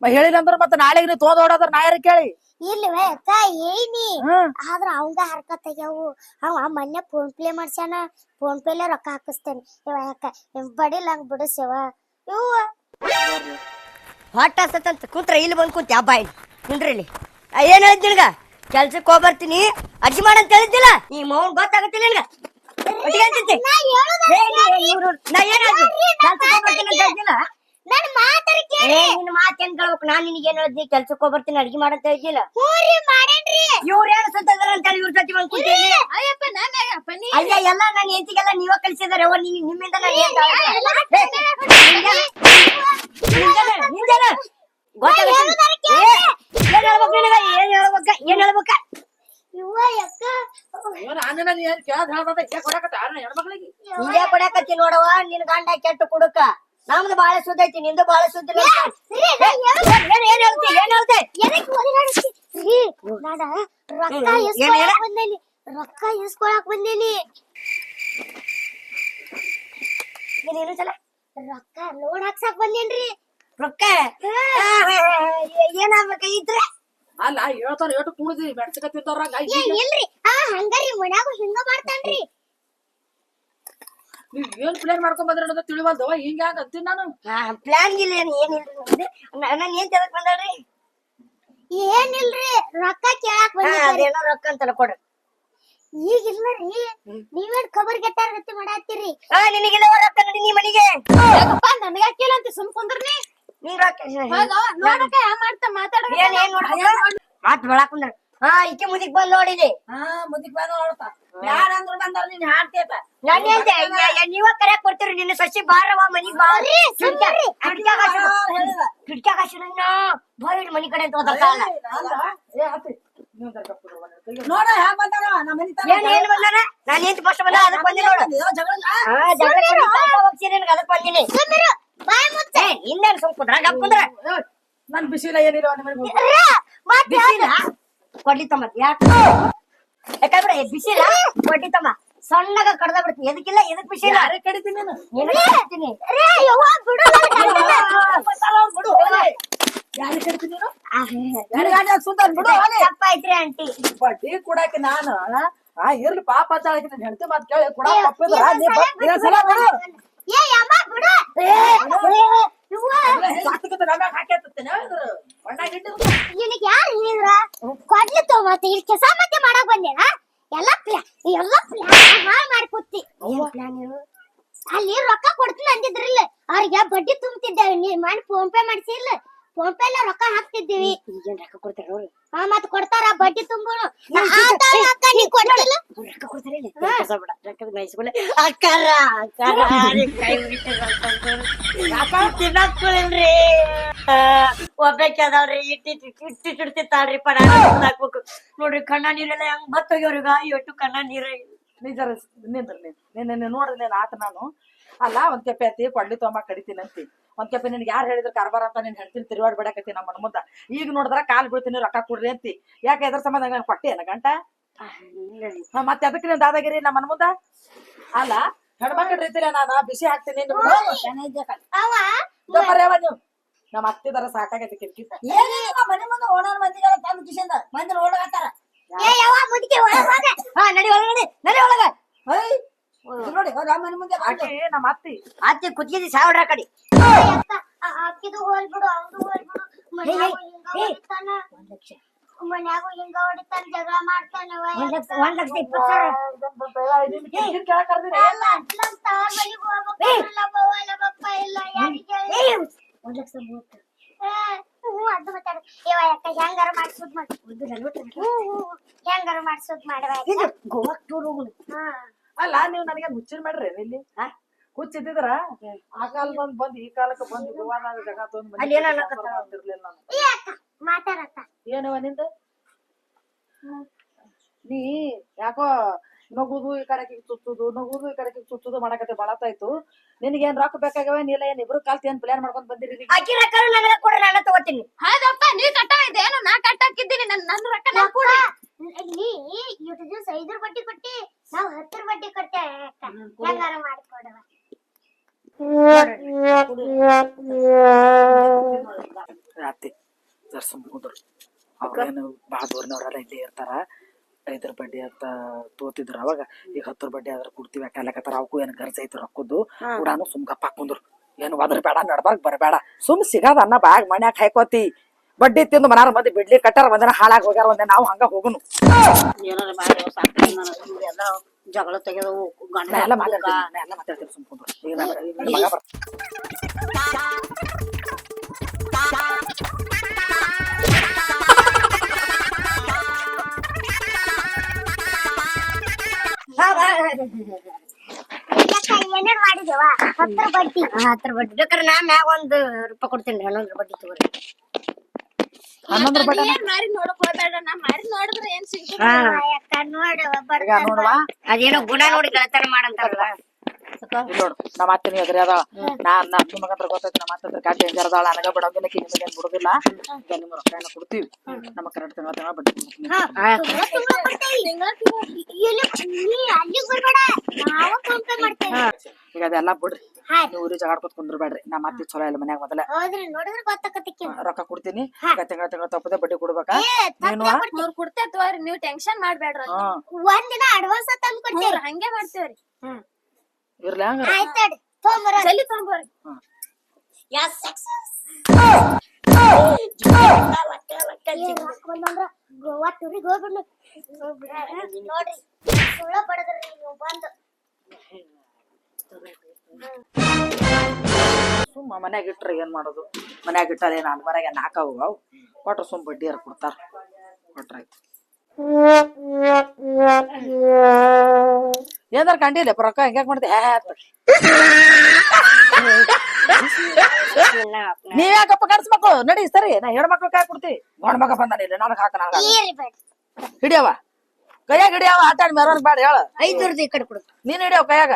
ಮ ಹೇಳಿಲ್ಲ ಅಂದ್ರ ಮತ್ತೆ ನಾಳೆಗೆ ನೀವು ತೋದ ಓಡೋದ್ರ ನಾ ಕೇಳಿ? ಇಲ್ವ ಅಕ್ಕ ಏನಿ ಹ್ಮ್ ಆದ್ರ ಅವಂಗ ಹರ್ಕತ್ ಆಗ್ಯಾವು. ಅವ ಮೊನ್ನೆ ಫೋನ್ ಪೇ ಮಾಡ್ಸ್ಯಾನ ಫೋನ್ ಪೇಲೆ ರೊಕ್ಕ ಹಾಕಿಸ್ತೇನೆ. ಇವ ಅಕ್ಕ ಬಡಿಲ್ಲ ಹಂಗ ಬಿಡಿಸ್ಯವ ಹೊಟ್ಟ ಸತ್ತಂತ ಕೂತ್ರ ಇಲ್ಲಿ ಬಂದು ಕುಂತ ಹಬ್ಬ ಇಲ್ಲಿ. ಕುಂಡ್ರಿ ಇಲ್ಲಿ. ಏನ್ ಹೇಳಿದ್ ನಿನ್ಗ? ಕೆಲ್ಸಕ್ಕೆ ಹೋಗ್ಬರ್ತೀನಿ ಅಡ್ಜಿ ಮಾಡಂತ ಹೇಳಿದ್ದಿಲ್ಲ? ಈ ಮೌನ್ ಗೊತ್ತಾಗತ್ತಿಲ್ಲ ನಿನ್ಗ? ನಾ ಅಂತಿದ್ದೆ. ಏ, ನೀ- ಇವ್ರು- ನಾ ಏನ್ ಹೇಳ್ದೆ? ಕೆಲ್ಸಕ್ಕೆ ಹೋಗ್ ಮಾತರ ಕೇಳಿ. ನಿನ್ನ ಏ, ನಿನ್ನ ಮಾತೇನ್ ಕೇಳ್ಬೇಕು? ನಾನ್ ನಿನಗೆ ಏನ್ ಹೇಳಿದ್ನಿ ಕೆಲ್ಸಕ್ಕೆ ಹೋಗ್ಬರ್ತೀನಿ ಅಡ್ಗೆ ಮಾಡಂತ ಹೇಳಿದ್ದಿಲ್ಲ ಇವ್ರು ಏನ್ ಸತ್ತದ್ರ ಅಂತ ಹೇಳಿ ಇವ್ರ ಜೊತೆ ಬಂದ್ ಕೂತೀನಿ ಅಯ್ಯಪ್ಪ ನಾನ್ ನೀ ಅಯ್ಯ ಎಲ್ಲ ನನ್ನ ಹೆಂಡತಿಗೆಲ್ಲ ನೀವ ಕಳ್ಸಿದಾರೆ. ಅವ್ವ ನೀನ್ ನಿಮ್ಮಿಂದ ನಾನು ಏನ್ ನಿಂದೇನ? ಏನ್ ಹೇಳ್ಬೇಕು ನಿನಗ? ಏನ್ ಹೇಳ್ಬೇಕ? ಏನ್ ಏನ್ ಕೊಡಕತ್ತ ನೋಡವ್ವ ನಿನ್ ಗಂಡ ಕೆಟ್ಟ ಕುಡುಕ. ನಮ್ದು ಬಾಳ ಸುದ್ದ ಐತಿ ನಿಂದು ಬಾಳ ಶುದ್ಧ ಏನ್ ಏನ್ ಹೇಳ್ತಿ ಏನ್ ಹೇಳ್ತಿ? ನಾಡ ರೊಕ್ಕ ಇಸ್ಕೊಳಕ್ ಬಂದೇನಿ. ರೊಕ್ಕ ಇಸ್ಕೊಳಕ್ ಬಂದೇನಿ. ಚಲ? ರೊಕ್ಕ ಲೋನ್ ಹಾಕ್ಸಕ್ ಬಂದೇನ್ರಿ. ರೊಕ್ಕ? ಏನಾಗ್ಬೇಕಾಗಿದ್ರೆ ಅಲ್ಲ ಹೇಳ್ತಾರ ಏಟು ಕುಣಿದಿ ಮೆಡ್ಸಕತ್ತಿದ್ದವ್ರಾಗ ಏ ಇಲ್ರಿ. ಆ ಹಂಗಾರಿ ಮನ್ಯಾಗ ಹಿಂಗ ಮಾಡ್ತಾನ್ರಿ. ನೀವ್ ಏನ್ ಪ್ಲಾನ್ ಮಾಡ್ಕೊಂಡ್ ಬಂದ್ರ ಅನ್ನೋದ ತಿಳಿವಲ್ದವ? ಹಿಂಗ ಅಂತೀನಿ ನಾನು. ಪ್ಲಾನ್ ಇಲ್ಲ ಏನ್ ಏನಿಲ್ರಿ ನಾನು ಏನ್ ಕೇಳಕ್ ಬಂದ್ರಿ ಏನಿಲ್ರಿ ರೊಕ್ಕ ಕೇಳಕ್ ಅದೇನೋ ರೊಕ್ಕ ಅಂತಲ್ಲ ಕೊಡ್ರಿ. ಈಗ ಇಲ್ಲರಿ ನೀವೇನ್ ಖಬರ್ ಗೆಟ್ಟಾರ ಗತಿ ಮಾಡಾತ್ತೀರಿ? ನಿನಗೆಲ್ಲ ರೊಕ್ಕ ನೋಡಿ ನೀ ಮನಿಗೆ. ಯಾಕಪ್ಪ ನನಗ ಕೇಳ ಅಂತ ಸುಮ್ ಕುಂದ್ರಿ ನೀನ್ ರೊಕ್ಕ ನೋಡಕ ಮಾಡ್ತಾ ಮಾತಾಡ ಏನ್ ಏನ್ ನೋಡ್ಬೇಕು? ಮಾತ್ ಬೆಳಕ್ ಕುಂದ್ರ ಹಾ ಇಕ್ಕೆ ಮುದಿಗ್ ಬಂದ್ ನೋಡಿದೆ ಹಾ ಮುದಿಕ್ ಬಂದ್ ನೋಡಪ್ಪ. ಯಾರ ಅಂದ್ರು ಬಂದಾರ ನೀನ್ ಹಾಡ್ತೇತ ನಾನು ಹೇಳ್ದೆ ನೀವ ಕರೆಯಕ್ ಕೊಡ್ತೀರಿ ನಿನ್ನ ಸಸಿ ಬಾರವ ಮನಿ ಬಾ. ಕಿಡ್ಕ್ಯಾಗ ಹಾಸಿನ ಬಾರಿ ಮನಿ ಕಡೆ ಅಂತ ನೋಡ ಹ್ಯಾಂಗ ಬಂದಾರ ನಮ್ಮ ಮನಿ ಏನ್ ಏನ್ ಬಂದಾನ? ನಾನ್ ಏನ್ ಫಸ್ಟ್ ಬಂದ ಬಂದಿ ನೋಡು. ಜಗಳ ಹೋಗ್ತೀನಿ ನಿನಗೆ ಅದಕ್ ಬಂದಿನಿ. ಏ ಇನ್ನೇನ್ ಸುಮ್ ಕುಂದ್ರ ಗಪ್ ಕುಂದ್ರ? ನನ್ ಬಿಸಿಲ ಏನಿಲ್ಲ ನಿಮಗೆ ಬಿಸಿಲ? ಕೊಡ್ಲಿ ತಮ್ಮ ಯಾಕೆ ಯಾಕಂದ್ರೆ ಬಿಸಿಲ ಕೊಡ್ಲಿ ತಮ್ಮ ಸಣ್ಣಗ ಕಡ್ದ ಬಿಡ್ತೀನಿ ಎದಕ್ಕಿಲ್ಲ ಎದಕ್ ಬಿಸಿಲ ಯಾರೇ ಕಡಿತೀನಿ ನೀನು ನಿನಗೆ ಕೊಡ್ತೀನಿ. ಬಿಡು ಯಾರೇ ಕಡಿತೀನಿ ನೀನು ಆ, ಸುಂದರ್ ಬಿಡು ತಪ್ಪಾಯ್ತ್ರಿ ಆಂಟಿ ಬಡ್ಡಿ ಕೊಡಾಕ ನಾನು ಆ ಇರ್ಲಿ ಪಾಪ ಅಂತ ಹೇಳಕ್ಕೆ ನೀನ್ ಹೆಂಡತಿ ಮಾತ್ ಕೇಳಿ ಕೊಡ ತಪ್ಪಿದ್ರ ನೀ ಬ- ಇನ್ನೊಂದ್ ಸಲ ಬಿಡು ಏ ಯಮ್ಮ ಬಿಡು ಸಾತ್ವಿಕತೆ ನನ್ನ ಯಾರು ಹೇಳಿದ್ರ ಕೊಡ್ಲಿ ತಗೋತ ಇಲ್ಲಿ ಮತ್ತೆ ಮಾಡಕ್ ಬಂದೇನ? ಎಲ್ಲ ಪ್ಲಾ ಎಲ್ಲ ಪ್ಲಾನ್ ಹಾಳ್ ಮಾಡ್ಕೊತಿ ಅಲ್ಲಿ ರೊಕ್ಕ ಕೊಡ್ತೀನಿ ಅಂದಿದ್ರಿಲ್ಲ ಅವ್ರಿಗೆ ಬಡ್ಡಿ ತುಂಬ್ತಿದ್ದೇವೆ ನೀನ್ ಮಾಡಿ ಫೋನ್ ಪೇ ಮಾಡಿಸಿಲ್ಲ ಫೋನ್ ಪೇ ಎಲ್ಲ ರೊಕ್ಕ ಹಾಕ್ತಿದ್ದೀವಿ. ಈಗೇನ್ ರೊಕ್ಕ ಕೊಡ್ತಾರ ಅವ್ರು? ಹಾ ಮತ್ ಕೊಡ್ತಾರ ಬಡ್ಡಿ ತುಂಬೋಣ ತಿನ್ನಕ್ಕೊಳಿಲ್ರಿ. ಒಬ್ಬಕ್ಕೆ ಅದಾವ್ರಿ ಇಟ್ಟಿ ಇಟ್ಟಿ ಚಿಡ್ತಿತ್ತಾಳ್ರಿ ಪಡ ಹಾಕ್ಬೇಕು. ನೋಡ್ರಿ ಕಣ್ಣ ನೀರೆಲ್ಲ ಹೆಂಗ್ ಬತ್ತೋಗ್ಯವ್ರಿಗ? ಎಷ್ಟು ಕಣ್ಣ ನೀರ ನೀ ಜರ ನಿಂದ್ರ ನೀನ್ ನಿನ್ನ ನೋಡ್ರಿ ನೀನ್ ಆತ ನಾನು. ಅಲ್ಲ ಒಂದ್ ಚಪ್ಪಿ ಐತಿ ಕೊಡ್ಲಿ ತೊಂಬ ಕಡಿತೀನಿ ಅಂತಿ. ಒಂದ್ ನಿನ್ಗೆ ಯಾರು ಹೇಳಿದ್ರು ಕಾರ್ಬಾರ ಅಂತ ನೀನ್ ಹೇಳ್ತೀನಿ ತಿರುವಾಡ್ ಬಿಡಕತ್ತಿ ನಮ್ಮ ಮುಂದ. ಈಗ ನೋಡಿದ್ರ ಕಾಲ್ ಬೀಳ್ತೀನಿ ರೊಕ್ಕ ಕೊಡ್ರಿ ಅಂತಿ. ಯಾಕೆ ಎದ್ರ ಸಂಬಂಧ ನಂಗೆ ಕೊಟ್ಟಿ ಏನ ಗಂಟ? ಮತ್ತೆ ಅದಕ್ಕೆ ನೀನ್ ದಾದಾಗಿರಿ ನಮ್ಮ ಮುಂದ? ಅಲ್ಲ ಹೆಣ್ಮಕ್ಳ ರೀತಿಲ ನಾನು ಬಿಸಿ ಹಾಕ್ತೀನಿ ನೀವು. ನಮ್ಮ ಅತ್ತಿದಾರ ಸಾಕಾಗೈತಿ ಕಿರ್ಕಿ ಮನೆ ಮುಂದೆ ಓಣಾರ್ ಮಂದಿಗೆಲ್ಲ ತಂದು ಕಿಶಿಂದ ಮಂದಿ ಓಡಾಕತ್ತಾರ ಏ ಯಾವ ಮುದುಕಿ ಒಳಗ್ ಹೋಗ. ಹಾ ನಡಿ ಒಳಗಡೆ ನಡಿ ಒಳಗ. ಇದು ನೋಡಿ ಅವ್ರ ಮನೆ ಮುಂದೆ ಬಂದು. ಆಕಿ ನಮ್ಮ ಅತ್ತಿ ಅತ್ತಿ ಕುತ್ತಿಗೆ ಸಾವಿರ ಕಡೆ ಅಕ್ಕ ಅಕ್ಕಿದು ಹೋಲ್ ಬಿಡು ಅವ್ನು ಹೋಲ್ ಬಿಡು ಮನ್ಯಾಗೂ ಹಿಂಗ ಹೊಡಿತಾನ ಮನ್ಯಾಗೂ ಹಿಂಗ ಹೊಡಿತಾನ ಜಗಳ ಮಾಡ್ತಾನೆ ಅವ. ಒಂದ್ ಲಕ್ಷ ಒಂದ್ ಲಕ್ಷ ಇಪ್ಪತ್ತು ಸಾವಿರ ಕಿರ್ಕಿರ್ ಕೇಳಕ್ ಕರ್ದಿನಿ. ಅಲ್ಲ, ನಮ್ ತಾರ್ ಮನೆಗ್ ಹೋಗ್ಬೇಕು, ಲಬವ್ವ, ಲಬಪ್ಪ ಇಲ್ಲ, ಯಾರಿಗ್ ಹೇಳಿ? ಏ, ಒಂದ್ ಲಕ್ಷ ಮೂವತ್ತು ಏ, ಹ್ಞೂ, ಅದು ಮಾತಾಡ. ಯವ್ವ, ಅಕ್ಕ ಹೆಂಗಾರ ಮಾಡ್ಸೋದ್ ಮಾಡು. ಹ್ಞೂ, ಹ್ಞೂ, ಹೆಂಗಾರ ಮಾಡ್ಸುದ್ ಮಾಡುವ ಅಕ್ಕ. ಇದು ಗೋವಾಕ್ ಟೂರ್ ಹೋಗುದು ಹಾ. ಅಲ್ಲ ನೀವು ನನಗೆ ಮುಚ್ಚಿರ್ ಮಾಡ್ರಿ ಇಲ್ಲಿ. ಹುಚ್ಚಿದ್ರ ಆ ಕಾಲ ಬಂದ್ ಬಂದ್ ಈ ಕಾಲಕ್ಕೆ ಬಂದ್ ಗೋವಾದಾಗ ಜಗ ತೊಂದ್ ಅಲ್ಲಿ ಏನೋ ಅನ್ನಕತ್ತಾಳ. ಬಂದಿರ್ಲಿಲ್ಲ ನಾನು. ಏನವ ನಿಂದ? ನೀ ಯಾಕೋ ನಗುದು ಈ ಕಡೆಗೆ ಚುಚ್ಚುದು ನಗುದು ಈ ಕಡೆಗೆ ಚುಚ್ಚುದು ಮಾಡಕತ್ತೆ ಬಳತಾಯ್ತು. ಏನ್ ರೊಕ್ಕ ಬೇಕಾಗವ ನೀಲ ಏನ್ ಇಬ್ರು ಕಾಲ್ತಿ ಏನ್ ಪ್ಲಾನ್ ಮಾಡ್ಕೊಂಡ್ ಬಂದಿರಿ? ಅಕ್ಕಿ ರೊಕ್ಕ ನನಗೆ ಕೊಡ್ರಿ ನಾನು ತಗೋತೀನಿ. ಹೌದಪ್ಪ ನೀ ಕಟ್ಟ ಇದೇನು ನಾ ಕಟ್ಟ ಹಾಕಿದ್ದೀನಿ ನನ್ ನನ್ನ ರೊಕ್ಕ ನಾ ಕೊಡು. ನೀ ಇಷ್ಟು ದಿವಸ ಐದ್ರ ಬಡ್ಡಿ ಕೊಟ್ಟಿ ನಾವ್ ಹತ್ತರ ಬಡ್ಡಿ ಕೊಟ್ಟೆ ಹೆಂಗಾರ ಮಾಡಿಕೊಡುವ. ಅತ್ತಿ ಜರ ಸುಮ್ಕೊಂಡ್ರು ಅವ್ರೇನು ಭಾಳ ದೂರನವ್ರೆಲ್ಲ ಇಲ್ಲೇ ಇರ್ತಾರ. ಐದರ ಬಡ್ಡಿ ಅಂತ ತೋತಿದ್ರು. ಅವಾಗ ಈಗ ಹತ್ತರ ಬಡ್ಡಿ ಆದ್ರೆ ಕೊಡ್ತೀವಿ ಯಾಕಲ್ಲಕತ್ತಾರ ಅವಕ್ಕೂ ಏನು ಗರ್ಜ ಐತಿ ರೊಕ್ಕದ್ದು? ಕೂಡಾನು ಸುಮ್ ಗಪ್ಪ ಹಾಕೊಂಡ್ರು. ಏನು ಒದ್ರ ಬೇಡ ನಡ್ಬಾರ್ಕ್ ಬರಬೇಡ. ಸುಮ್ ಸಿಗದ ಅನ್ನ ಬ್ಯಾಗ್ ಮನ್ಯಾಗ ಹಾಕೋತಿ ಬಡ್ಡಿ ತಿಂದು ಮನಾರ ಮಂದಿ ಬಿಡ್ಲಿ ಕಟ್ಟಾರ ಒಂದಿನ ಹಾಳಾಗಿ ಹೋಗ್ಯಾರ ಒಂದಿನ ನಾವು ಹಂಗ ಹೋಗುನು. ಏನಾರ ಮಾಡಿ ಜಗಳ ತೆಗೆದು ಗಂಡ ಎಲ್ಲ ಮಾತಾಡ್ತೀನಿ ನಾ ಎಲ್ಲ ಮಾತಾಡ್ತೀನಿ ಸುಮ್ಕೊಂಡ್ರು ಈಗ ನನ್ನ ನನ್ನ ಮಗ ಬರ್ತಾನ. ಹತ್ತರ ಬಡ್ಡಿ ಹತ್ರ ಬಡ್ಡಿ ಬೇಕಾದ್ರೆ ನಾ ಮ್ಯಾಗ ಒಂದ್ ರೂಪಾಯಿ ಕೊಡ್ತೀನಿ ಹನ್ನೊಂದು ಬಡ್ಡಿ ತಗೋರಿ. ಹನ್ನೊಂದು ರೂಪಾಯಿ ಮಾರಿ ನೋಡಕ್ ಹೋಗ್ಬೇಡ ನಾ ಮಾರಿ ನೋಡಿದ್ರೆ ಏನ್ ಸಿಗ್ತದೆ? ನೋಡವ ಅದೇನೋ ಗುಣ ನೋಡಿ ಗೆಳತನ ಮಾಡಂತಾರಲ್ಲ ನಮ್ಮ ಅತ್ತಿನ ಎದುರು ಅದ. ನಾ ನಾ ಅತ್ತಿ ಮಗಂತ್ರ ಗೊತ್ತೈತಿ ನಮ್ಮ ಅತ್ತ ಕಾಟಿ ಡೇಂಜರ್ ಅದಾಳ? ನನಗ ಬಿಡೋದಿಲ್ಲ ಕಿ ನಿಮಗೆ ಏನ್ ಬಿಡುದಿಲ್ಲ. ಈಗ ನಿಮ್ಮ ರೊಕ್ಕ ಏನ ಕೊಡ್ತೀವಿ. ನಮ್ಮ ಕರೆಕ್ಟ್ ತಿಂಗಳ ತಿಂಗಳ ಬಡ್ಡಿ ಈಗ ಅದೆಲ್ಲ ಬಿಡ್ರಿ. ಹಾ. ನೀವು ಊರಿ ಜಗಾಡ್ಕೊತ ಕುಂದ್ರಬೇಡ್ರಿ. ನಮ್ಮ ಅತ್ತಿ ಚಲೋ ಇಲ್ಲ ಮನ್ಯಾಗ ಮೊದಲ. ರೊಕ್ಕ ಕೊಡ್ತೀನಿ. ಈಗ ತಿಂಗಳ ತಿಂಗಳ ತಪ್ಪದೆ ಬಡ್ಡಿ ಕೊಡ್ಬೇಕ? ನೀನು ಮೂರ್ ಕೊಡ್ತೇವ್ರಿ ನೀವ್ ಟೆನ್ಷನ್ ಮಾಡ್ಬೇಡ್ರಿ ಒಂದಿನ ಒಂದ್ ದಿನ ಅಡ್ವಾನ್ಸ್ ತಂದ್ ಕೊಡ್ತೀವ್ರಿ. ಹಂಗೆ ಮಾಡ್ತೇವ್ರಿ. ಇರ್ಲಿ ಹಂಗ ಜಲ್ದಿ ತಗೊಂಬರ್ರಿ ಯಾ ಸಕ್ಸಸ್ ಗೋವಾ ಟೂರಿಗೆ ಹೋಗ್ಬಿಡ್ಲಿ ನೋಡ್ರಿ ಸುಳ್ಳ ಬಡದ್ರಿ ನೀವು ಬಂದು. ಸುಮ್ಮ ಮನ್ಯಾಗ ಇಟ್ರೆ ಏನ್ ಮಾಡೋದು? ಮನ್ಯಾಗ ಇಟ್ಟಾರೆ ನಾನು ಮನೆಗೆ ನಾಕಾವು ಅವು? ಕೊಟ್ರೆ ಸುಮ್ಮ ಬಡ್ಡಿ ಯಾರು ಕೊಡ್ತಾರ. ಕೊಟ್ರಾಯ್ತು ಏನಾರ ಕಂಡಿಲ್ಲ ರೊಕ್ಕ ಹೆಂಗ್ಯಾಕ್ ಅಂತ. ನೀವ್ ಯಾಕಪ್ಪ ಮಕ್ಳು ನಡಿ ಸರಿ ನಾ ಹೆಣ್ಮಕ್ಳು ಕಾಯ್ ಕೊಡ್ತಿ ಗಂಡ್ ಮಗ ಬಂದಾನಿಲ್ಲ ನನಗ್ ಹಾಕ ಬೇಡ. ಹಿಡಿಯವ ಕೈಯಾಗ ಹಿಡಿಯವ ಆಟ ಆಡಿ ಮೆರವಣಿಗೆ ಬೇಡ ಹೇಳ. ಐದ್ನೂರ್ದು ಈ ಕಡೆ ಕೊಡು. ನೀನ್ ಹಿಡಿಯವ ಕೈಯಾಗ?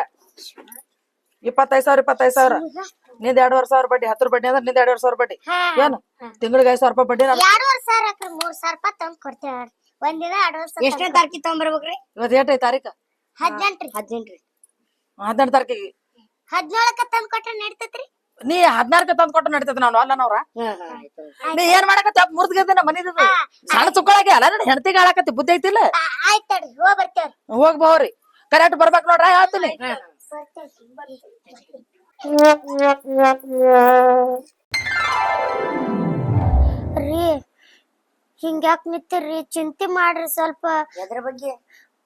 ಇಪ್ಪತ್ತೈದ್ ಸಾವಿರ ಇಪ್ಪತ್ತೈದ್ ಸಾವಿರ. ನಿಂದ ಎರಡುವರೆ ಸಾವಿರ ಬಡ್ಡಿ ಹತ್ತು ಬಡ್ಡಿ ಅಂದ್ರೆ ನಿಂದ ಎರಡುವರೆ ಸಾವಿರ ಬಡ್ಡಿ. ಏನು? ತಿಂಗಳಿಗೆ ಐದ್ ಸಾವಿರ ರೂಪಾಯಿ ಬಡ್ಡಿ ನಾನು ಎರಡೂವರೆ ಸಾವಿರ ಹಾಕ್ರಿ ಮೂರ್ ಸಾವಿರ ರೂಪಾಯಿ ತಂದು ಕೊಡ್ತೇವೆ. ಒಂದಿನ ಎರಡೂವರೆ ಸಾವಿರ ಎಷ್ಟನೇ ತಾರೀಕಿಗೆ ತಗೊಂಡ್ಬರ್ಬೇಕ್ರಿ ಇವತ್ತು ಏಟೈದು ತಾರೀಕು? ಹದಿನೆಂಟ್ರಿ. ಹದಿನೆಂಟ್ರಿ. ಹದಿನೆಂಟು ತಾರೀಕಿಗೆ. ಹದಿನೇಳಕ್ಕ ತಂದ್ ಕೊಟ್ರೆ ನಡೀತೈತ್ರಿ? ನೀ ಹದಿನಾರಕ್ಕೆ ತಂದು ಕೊಟ್ಟು ನಡೀತದ ನಾನು ಅಲ್ಲನವ್ರ ನೀ ಏನ್ ಮಾಡಕತ್ತ? ಅಪ್ಪ ಮುರ್ದ್ಗೈತೆ ಮನಿದು ಸಣ್ಣ ಚುಕ್ಕಳಾಗಿ ಅಲ್ಲ ನೋಡಿ ಹೆಣ್ತಿಗೆ ಆಳಕತ್ತಿ ಬುದ್ಧಿ ಐತಿಲ್ಲ? ಆಯ್ತ್ ತಡ್ರಿ ಹೋಗ್ ಬರ್ತೇವ್ರಿ. ಹೋಗ್ ಬೋರಿ ಕರೆಕ್ಟ್ ಬರ್ಬೇಕು ನೋಡ್ರ ಹೇಳ್ತೀನಿ ರೀ ಹಿಂಗ್ಯಾಕ್ ನಿಂತಿರ್ರಿ ಚಿಂತೆ ಮಾಡ್ರಿ ಸ್ವಲ್ಪ. ಎದ್ರ ಬಗ್ಗೆ?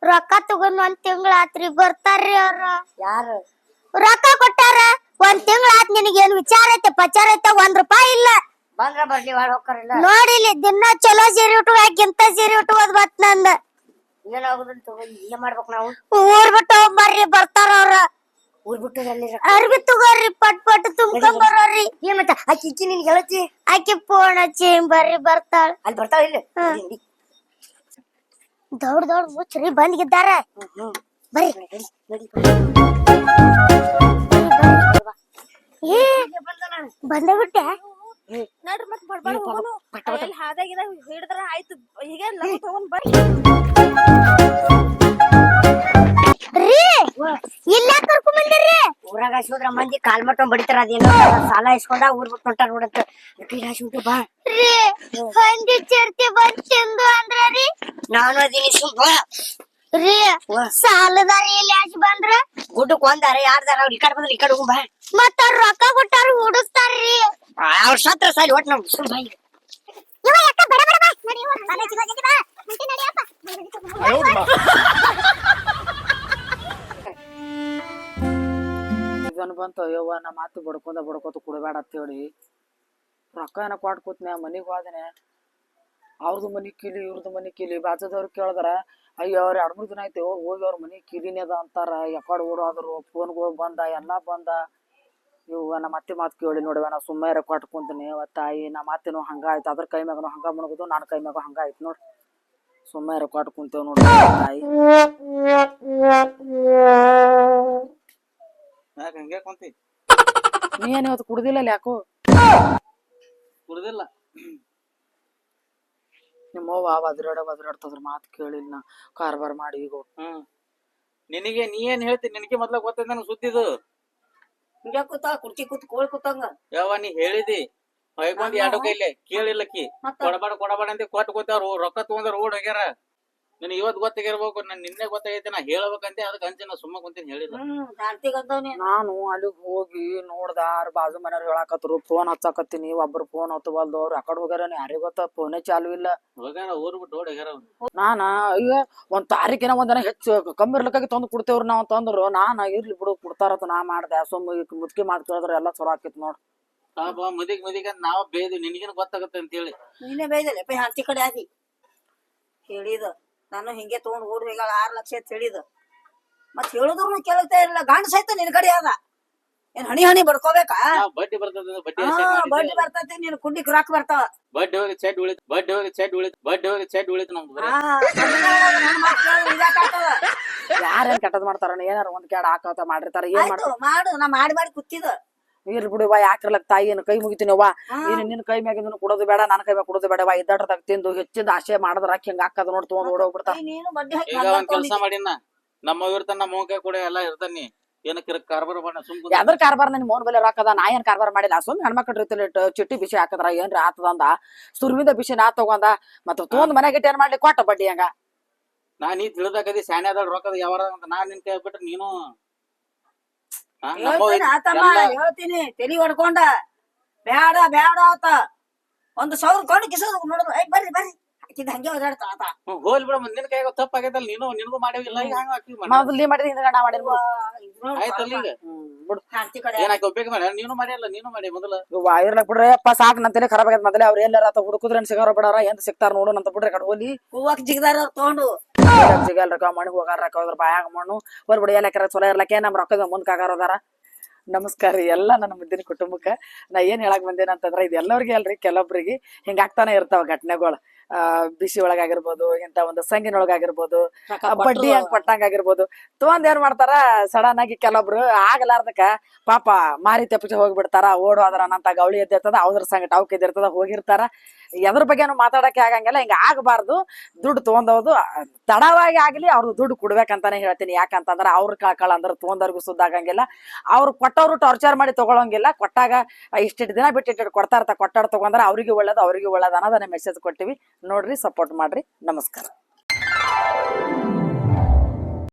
ರೊಕ್ಕ ತಗೊಂಡ್ ಒಂದ್ ತಿಂಗಳ ಆತ್ರಿ ಬರ್ತಾರ್ರಿ ಅವ್ರ. ಯಾರು? ರೊಕ್ಕ ಕೊಟ್ಟಾರ ಒಂದ್ ತಿಂಗಳ ಆತ್ ನಿನಗೇನ್ ವಿಚಾರ ಐತೆ ಪಚಾರ ಐತೆ ಒಂದ್ ರೂಪಾಯಿ ಇಲ್ಲ. ಬಂದ್ರ ಬರ್ಲಿ ನೋಡಿ ನೋಡಿಲಿ ದಿನ ಚಲೋ ಸೀರೆ ಉಟ್ಕೋಕ್ ಇಂತ ಸೀರೆ ಉಟ್ಕೋದ್ ಬತ್ ನಂದ. ತಗೊಂಡ್ ಏನ್ ಮಾಡ್ಬೇಕು ನಾವು? ಊರ್ ಬಿಟ್ಟು ಬರ್ರಿ ಬರ್ತಾರ ಅವ್ರ. ಊರ್ ಬಿಟ್ಟು ಎಲ್ಲಿ ಅರ್ಬಿ ತಗೋರಿ ಪಟ್ ಪಟ್ ತುಂಬ್ಕೊಂಡ್ ಬರೋರಿ. ಏನ್ ಮತ್ತ ಆಕಿ ಇಕ್ಕಿ ನಿನ್ ಗೆಳತಿ ಆಕಿ ಫೋನ್ ಹಚ್ಚಿ ಬರ್ರಿ ಬರ್ತಾಳ ಅಲ್ಲಿ ಬರ್ತಾವ ಇಲ್ಲ. ದೌಡ್ ದೊಡ್ಡ ಮುಚ್ಚರಿ ಬಂದ್ಗಿದ್ದಾರ ಬರ್ರಿ ಏ ಬಂದ ಬಿಟ್ಟೆ. ನಡ್ರಿ ಮತ್ ಬಡ್ಬಡ್ ಹೋಗೋನು. ಎಲ್ಲಿ ಹಾದಾಗಿದ ಹಿಡಿದ್ರ ಆಯ್ತು. ಹೀಗೆ ಲಗು ತಗೊಂಡ್ ಬರ್ರಿ ಇಲ್ಲ ಕರ್ಕೊಂಡ್ ಬಂದಿರ್ರಿ? ಊರಾಗ ಹಸಿದ್ರ ಮಂದಿ ಕಾಲ್ ಮಾಡ್ಕೊಂಡ್ ಬಡಿತಾರ ಅದೇನೋ. ಸಾಲ ಇಸ್ಕೊಂಡ ಊರ್ ಬಿಟ್ಟು ಹೊಂಟಾರ ನೋಡಂತ ಹಸಿಬಿಟ್ಟು ಬಾ. ರೀ ಹಂದಿ ಚರ್ತಿ ಅಂದ್ರ ರೀ? ನಾನು ಅದೀನಿ ಸುಮ್ ಬಾ. ರೀ ಸಾಲದಾರಿ ಬಂದ್ರ? ಗುಡ್ಡಕ್ ಒಂದಾರ ಯಾರ್ದಾರ ಅವ್ರ ಈ ಕಡೆ ಬಂದ್ರೆ ಈ ಕಡೆ ಹೋಗ್ ಬಾ. ಮತ್ತ ಅವ್ರ ರೊಕ್ಕ ಕೊಟ್ಟಾರ ಹುಡುಕ್ತಾರ್ರಿ ಅವ್ರ ಸತ್ರ ಸಾಲಿ ಒಟ್ ಸುಮ್ ಬಾ ಈಗ. ಇವ ಯಾಕ ಬಡ ಬಡ ಬಾ? ನಡಿ ಬಾ. ನಡಿಯಪ್ಪ ಇದನ್ ಬಂತು ಯವ್ವ ನಮ್ಮ ಮಾತು ಬಡ್ಕೊಂಡ ಬಡ್ಕೋತ ಕುಡಬೇಡ ಅಂತೇಳಿ. ರೊಕ್ಕ ಏನ ಕೊಟ್ಟು ಕೂತ್ನೆ, ಮನಿಗ್ ಹೋದನೆ. ಅವ್ರದ್ದು ಮನೆ ಕೀಲಿ ಇವ್ರದ್ದು ಮನೆ ಕೀಲಿ. ಬಾಜದವ್ರು ಕೇಳಿದ್ರ, ಅಯ್ಯೋ, ಅವ್ರ ಎರಡ್, ಮೂರ್ ದಿನ ಆಯ್ತು, ಹೋಗಿ ಅವ್ರ ಮನೆ ಕೀಲಿನೇ ಅದ ಅಂತಾರ. ಎಕಡ್ ಓಡೋದ್ರು ಫೋನ್ಗಳು ಬಂದ, ಎಲ್ಲ ಬಂದ. ಇವ ನಮ್ಮ ಅತ್ತೆ ಮಾತು ಕೇಳಿ ನೋಡುವ, ನಾ ಸುಮ್ಮನೆ ಕೊಟ್ಟು ಕುಂತೀನಿ. ತಾಯಿ ನಮ್ಮ ಅತ್ತೆನೂ ಹಂಗ ಆಯ್ತು. ಅದ್ರ ಕೈ ಮ್ಯಾಗನು ಹಂಗ ಮುಣಗುದು ನನ್ನ ಕೈ ಮ್ಯಾಗ ಹಂಗ ಆಯ್ತು ನೋಡ್. ಸುಮ್ಮನೆ ರೆಕಾರ್ಡ್ ಕುಂತೇವ್ ನೋಡಿ ತಾಯಿ. ಯಾಕೆ ಹಂಗೆ ಕುಂತಿ? ನೀ ಏನ್ ಇವತ್ತು ಕುಡ್ದಿಲ್ಲ ಯಾಕೋ? ಕುಡ್ದಿಲ್ಲ. ನಿಮ್ಮ ಅವ್ವ ಬದ್ರಾಡ ಬದ್ರಾಡ್ತದ್ರ ಮಾತು ಕೇಳಿಲ್ಲ ನಾ. ಕಾರ್ಬಾರ್ ಮಾಡಿ ಈಗ ಹ್ಮ್. ನಿನಗೆ ನೀ ಏನ್ ಹೇಳ್ತಿ? ನಿನಗೆ ಮೊದ್ಲ ಗೊತ್ತೈತೆ ನನಗೆ ಸುದ್ದಿದು. ಹಿಂಗ ಕೂತ? ಕುರ್ಚಿ ಕೂತ್ ಕೋಳ್ ಕೂತಂಗ. ಯಾವ ನೀ ಹೇಳಿದಿ. ಹೊಯ್ಕೊಂಡ್ ಎರಡು ಕೈಲೆ ಕೇಳಿಲ್ಲ ಕಿ. ಕೊಡಬೇಡ ಕೊಡಬೇಡ ಅಂತ ಕೊಟ್ಟು ಕೂತಾರ ರೊಕ್ಕ ತಗೊಂಡ್ರ ಓಡ್ ಹೋಗ್ಯಾರ. ನನ್ ಇವತ್ ಗೊತ್ತಾಗಿರ್ಬೇಕು ನನ್ ನಿನ್ನೆ ಗೊತ್ತಾಗೈತೆ ನಾ ಹೇಳ್ಬೇಕಂತೆ. ಅದಕ್ಕೆ ಅಂಚಿನ ಸುಮ್ಮ ಕುಂತೀನಿ ಹೇಳಿಲ್ಲ. ನಾನು ಅಲ್ಲಿಗ್ ಹೋಗಿ ನೋಡ್ದ ಯಾರ್ ಬಾಜು ಮನೆಯವ್ರು ಹೇಳಾಕತ್ರು. ಫೋನ್ ಹಚ್ಚಾಕತ್ತೀನಿ ಒಬ್ರು ಫೋನ್ ಹತ್ತವಲ್ದು ಅವ್ರು ಕಡೆ ಹೋಗ್ಯಾರ ಯಾರಿಗ್ ಗೊತ್ತ? ಫೋನೇ ಚಾಲು ಇಲ್ಲ. ಹೋಗ್ಯಾರ ಊರ್ ಬಿಟ್ಟು ಓಡ್ ಹೋಗ್ಯಾರ ಅವ್ರು. ನಾನ ಈಗ ಒಂದ್ ತಾರೀಕಿನ ಒಂದ್ ಹೆಚ್ಚು ಕಮ್ಮಿ ಇರ್ಲಿಕ್ಕಾಗಿ ತಂದು ಕೊಡ್ತೇವ್ರಿ ನಾವ್ ತಂದ್ರು. ನಾನ ಇರ್ಲಿ ಬಿಡು ಕೊಡ್ತಾರತ್ತ ನಾ ಮಾಡ್ದೆ. ಸುಮ್ಮ ಮುದ್ಕಿ ಮಾತು ಕೇಳಿದ್ರೆ ಎಲ್ಲ ಚಲೋ ಆಕಿತ್ ನೋಡ್. ಪಾಪ ಮದಿಗ್ ಮದಿಗ ಅಂತ ನಾವ್ ಬೇಯ್ದು ನಿನಗೇನು ಗೊತ್ತಾಗತ್ತೆ ಅಂತೇಳಿ. ನೀನೇ ಬೈದಲ್ಲ ಪೈ ಹಂತಿ ಕಡೆ ಆದಿ ಹೇಳಿದ. ನಾನು ಹಿಂಗೆ ತಗೊಂಡ್ ಓಡ್ ಹೋಗ್ಯಾಳ ಆರ್ ಲಕ್ಷ ಅಂತ ಹೇಳಿದ. ಮತ್ ಹೇಳಿದ್ರು ಕೇಳ್ತಾ ಇರಲಿಲ್ಲ. ಗಾಂಡ್ ಸಹಿತ ನಿನ್ ಕಡೆ ಅದ. ಏನ್ ಹಣಿ ಹಣಿ ಬಡ್ಕೋಬೇಕಾ ನಾವ್ ಬಡ್ಡಿ ಬರ್ತದ ಬಡ್ಡಿ ಹಾ ಬಡ್ಡಿ. ಬರ್ತೈತಿ. ನೀನ್ ಕುಂಡಿ ಕ್ರಾಕ್ ಬರ್ತಾವ. ಬಡ್ಡಿ ಹೋಗಿ ಚೆಡ್ ಉಳಿತು ಬಡ್ಡಿ ಹೋಗಿ ಚೆಡ್ ಉಳಿತು ಬಡ್ಡಿ ಹೋಗಿ ಚೆಡ್ ಉಳಿತು ನಮ್ದು ಬರೀ. ಯಾರೇನ್ ಕೆಟ್ಟದ್ ಮಾಡ್ತಾರ? ಏನಾರ ಒಂದ್ ಕೆಡ ಹಾಕತ ಮಾಡಿರ್ತಾರ. ಏನ್ ಮಾಡ್ತಾರ? ಮಾಡು. ನಾ ಮಾಡಿ ಮಾಡಿ ಕೂತಿದ. ಇರ್ಲಿ ಬಿಡುವ ಯಾಕಿರ್ಲಕ್ ತಾಯಿ ಏನು ಕೈ ಮುಗಿತೀನಿ ನೀನು ನೀನ್ ಕೈ ಮ್ಯಾಗಿಂದ ಕೊಡೋದು ಬೇಡ ನನ್ನ ಕೈ ಮ್ಯಾಗ ಕೊಡೋದು ಬೇಡವಾ ಇದ್ದಾಡ್ರದಾಗ ತಿಂದು ಹೆಚ್ಚಿಂದ ಆಸೆ ಮಾಡಿದ್ರ ಹಿಂಗ ಹಾಕದ ನೋಡ್ ತಗೊಂಡ್ ಓಡೋಗ್ಬಿಡ್ತಾರ ಈಗ ಒಂದ್ ಕೆಲ್ಸ. ಮಾಡಿನ ನಮ್ಮ ಇರ್ತಾನ ನಮ್ಮ ಕೈ ಕೂಡ ಎಲ್ಲಾ ಇರ್ತಾನಿ ಏನ ಕಿರಕ್ ಕಾರ್ಬಾರ್ ಬಣ್ಣ ಸುಮ್ ಯಾವ್ದ್ರ ಕಾರ್ಬಾರ್ ನನ್ ಮೋನ್ ಬೆಲೆ ರೊಕ್ಕದ ನಾ ಏನ್ ಕಾರ್ಬಾರ್ ಮಾಡಿಲ್ಲ. ಸುಮ್ ಹೆಣ್ಮಕ್ಳ ಚಿಟ್ಟಿ ಬಿಸಿ ಹಾಕದ್ರ ಏನ್ರ ಆತದಂದ ಸುರ್ಮಿದ ಬಿಸಿ ನಾ ತಗೊಂದ ಮತ್ತ ತೊಗೊಂಡ್ ಮನೆಗೆ ಏನ್ ಮಾಡ್ಲಿ? ಕೊಟ್ಟ ಬಡ್ಡಿ ಹಂಗ. ನಾ ನೀ ತಿಳಿದಾಗದಿ ಸ್ಯಾನ್ಯಾದ ರೊಕ್ಕದ ಯಾವ ಅಂತ ನಾ ನಿನ್ ಕೈ ಬಿಟ್ರೆ ನೀನು ಹೇಳ್ತೀನಿ ಆತಮ್ಮ ಎಲ್ಲ- ಹೇಳ್ತೀನಿ ತಲಿ ಹೊಡ್ಕೊಂಡ. ಬ್ಯಾಡ ಬ್ಯಾಡ ಆತ. ಒಂದು ಸಾವಿರ ಕೊಂಡು ಕಿಸೋದು ನೋಡಿದ್ರು ಐ ಬರ್ರಿ ಬರ್ರಿ. ಆಕಿದ್ ಹಂಗೆ ಓದಾಡ್ತಾಳ ಆತ. ಹೋಗ್ಲಿ ಬಿಡ ಮುಂದಿನ ಕೈಯಾಗ ತಪ್ಪ ಆಗೈತಲ್ಲ ನೀನು ನಿನಗೂ ಮಾಡಿಲ್ಲ ಈಗ ಹಂಗ ಹಾಕಿ ಮೊದಲು ನೀ ಮಾಡಿದ್ರೆ ಹಿಂದೆ ಮಾಡಿರ್ಬೋದು ಆಯ್ತಲ್ಲ ಈಗ. ಏನಾಕಿ ಉಪಯೋಗ ಮಾಡಿ ನೀನು ಮಾಡಿಲ್ಲ ನೀನು ಮಾಡಿ ಮೊದಲ. ಇರ್ಲಕ್ ಬಿಡ್ರಿ ಅಪ್ಪ ಸಾಕ್ ನಂತೇನೆ ಖರಾಬ್ ಆಗೈತೆ ಮೊದಲೇ ಅವ್ರು ಎಲ್ಲಾರ ಆತ ಹುಡುಕುದ್ರೆ ಸಿಗಾರ ಬಿಡಾರ ಎಂತ ಸಿಗ್ತಾರ ನೋಡು ಅಂತ ಬಿಡ್ರಿ ಕಡೆ ಹೋಲಿ. ಹೂವಾಕ್ ಜಿಗದಾರ ಅವ್ರ್ ತಗೊಂಡು. ಸಿಗಲ್ ರೊಕ್ಕ ಮಣ್ಣು ಹೋಗಾರ ರೊಕ್ಕ ಹೋದ್ರ ಬಾಯಾಗ ಮಣ್ಣು. ಹೋರ್ ಬಿಡಿ ಎಲ್ಲಾಕರ ಚಲೋ ಇರ್ಲಕ್ಕೆ ನಮ್ ರೊಕ್ಕದ ಮುಂದ್ ಕಾಗಾರೋದಾರ ನಮಸ್ಕಾರ ರೀ ಎಲ್ಲ ನನ್ನ ಮುದ್ದಿನ ಕುಟುಂಬಕ್ಕೆ. ನಾ ಏನ್ ಹೇಳಕ್ ಬಂದೇನ ಅಂತಂದ್ರ ಇದು ಎಲ್ಲರಿಗೆ ಅಲ್ರಿ ಕೆಲವೊಬ್ರಿಗೆ ಹಿಂಗ ಆಗ್ತಾನೆ ಇರ್ತಾವ ಘಟನೆಗಳು. ಬಿಸಿ ಒಳಗಾಗಿರ್ಬೋದು ಇಂತ ಒಂದು ಸಂಗಿನೊಳಗಾಗಿರ್ಬೋದು ಒಳಗಾಗಿರ್ಬೋದು ಬಡ್ಡಿ ಹಂಗ್ ಕೊಟ್ಟಂಗ ಆಗಿರ್ಬೋದು. ತೊಗೊಂಡ್ ಏನ್ ಮಾಡ್ತಾರ ಸಡನ್ ಆಗಿ ಕೆಲವೊಬ್ರು ಆಗಲಾರ್ದಕ್ಕ ಪಾಪ ಮಾರಿ ತಪ್ಪಿಸಿ ಹೋಗ್ಬಿಡ್ತಾರ ಓಡೋದ್ರ ನಂತ ಅನ್ನಂತ ಗೌಳಿ ಎದ್ದಿರ್ತದ ಅವ್ರ ಸಂಗಟ ಅವಕ್ಕೆ ಎದ್ದಿರ್ತದ ಹೋಗಿರ್ತಾರ. ಎದ್ರ ಬಗ್ಗೆನು ಮಾತಾಡಕ್ಕೆ ಆಗಂಗಿಲ್ಲ, ಹಿಂಗ ಆಗಬಾರ್ದು. ದುಡ್ಡು ತೊಗೊಂಡೋದು ತಡವಾಗಿ ಆಗಲಿ ಅವ್ರಿಗೆ ದುಡ್ಡು ಕೊಡ್ಬೇಕಂತಾನೆ ಹೇಳ್ತೀನಿ. ಯಾಕಂತಂದ್ರೆ ಅವ್ರ ಕಳ್ಕಳ ಅಂದ್ರೆ ತೊಗೊಂಡವ್ರಿಗೂ ಸುದ್ದ ಆಗಂಗಿಲ್ಲ. ಅವ್ರು ಕೊಟ್ಟವ್ರು ಟಾರ್ಚರ್ ಮಾಡಿ ತಗೊಳಂಗಿಲ್ಲ. ಕೊಟ್ಟಾಗ ಇಷ್ಟಿಟ್ಟು ದಿನ ಬಿಟ್ಟಿಟ್ಟು ಕೊಡ್ತಾ ಇರ್ತಾ ಕೊಟ್ಟಾರ ತಗೊಂಡ್ರೆ ಅವ್ರಿಗೆ ಒಳ್ಳೇದು ಅವ್ರಿಗೆ ಒಳ್ಳೇದು ಅನ್ನೋದನ್ನ ಮೆಸೇಜ್ ಕೊಟ್ಟಿವಿ ನೋಡ್ರಿ ಸಪೋರ್ಟ್ ಮಾಡ್ರಿ. ನಮಸ್ಕಾರ.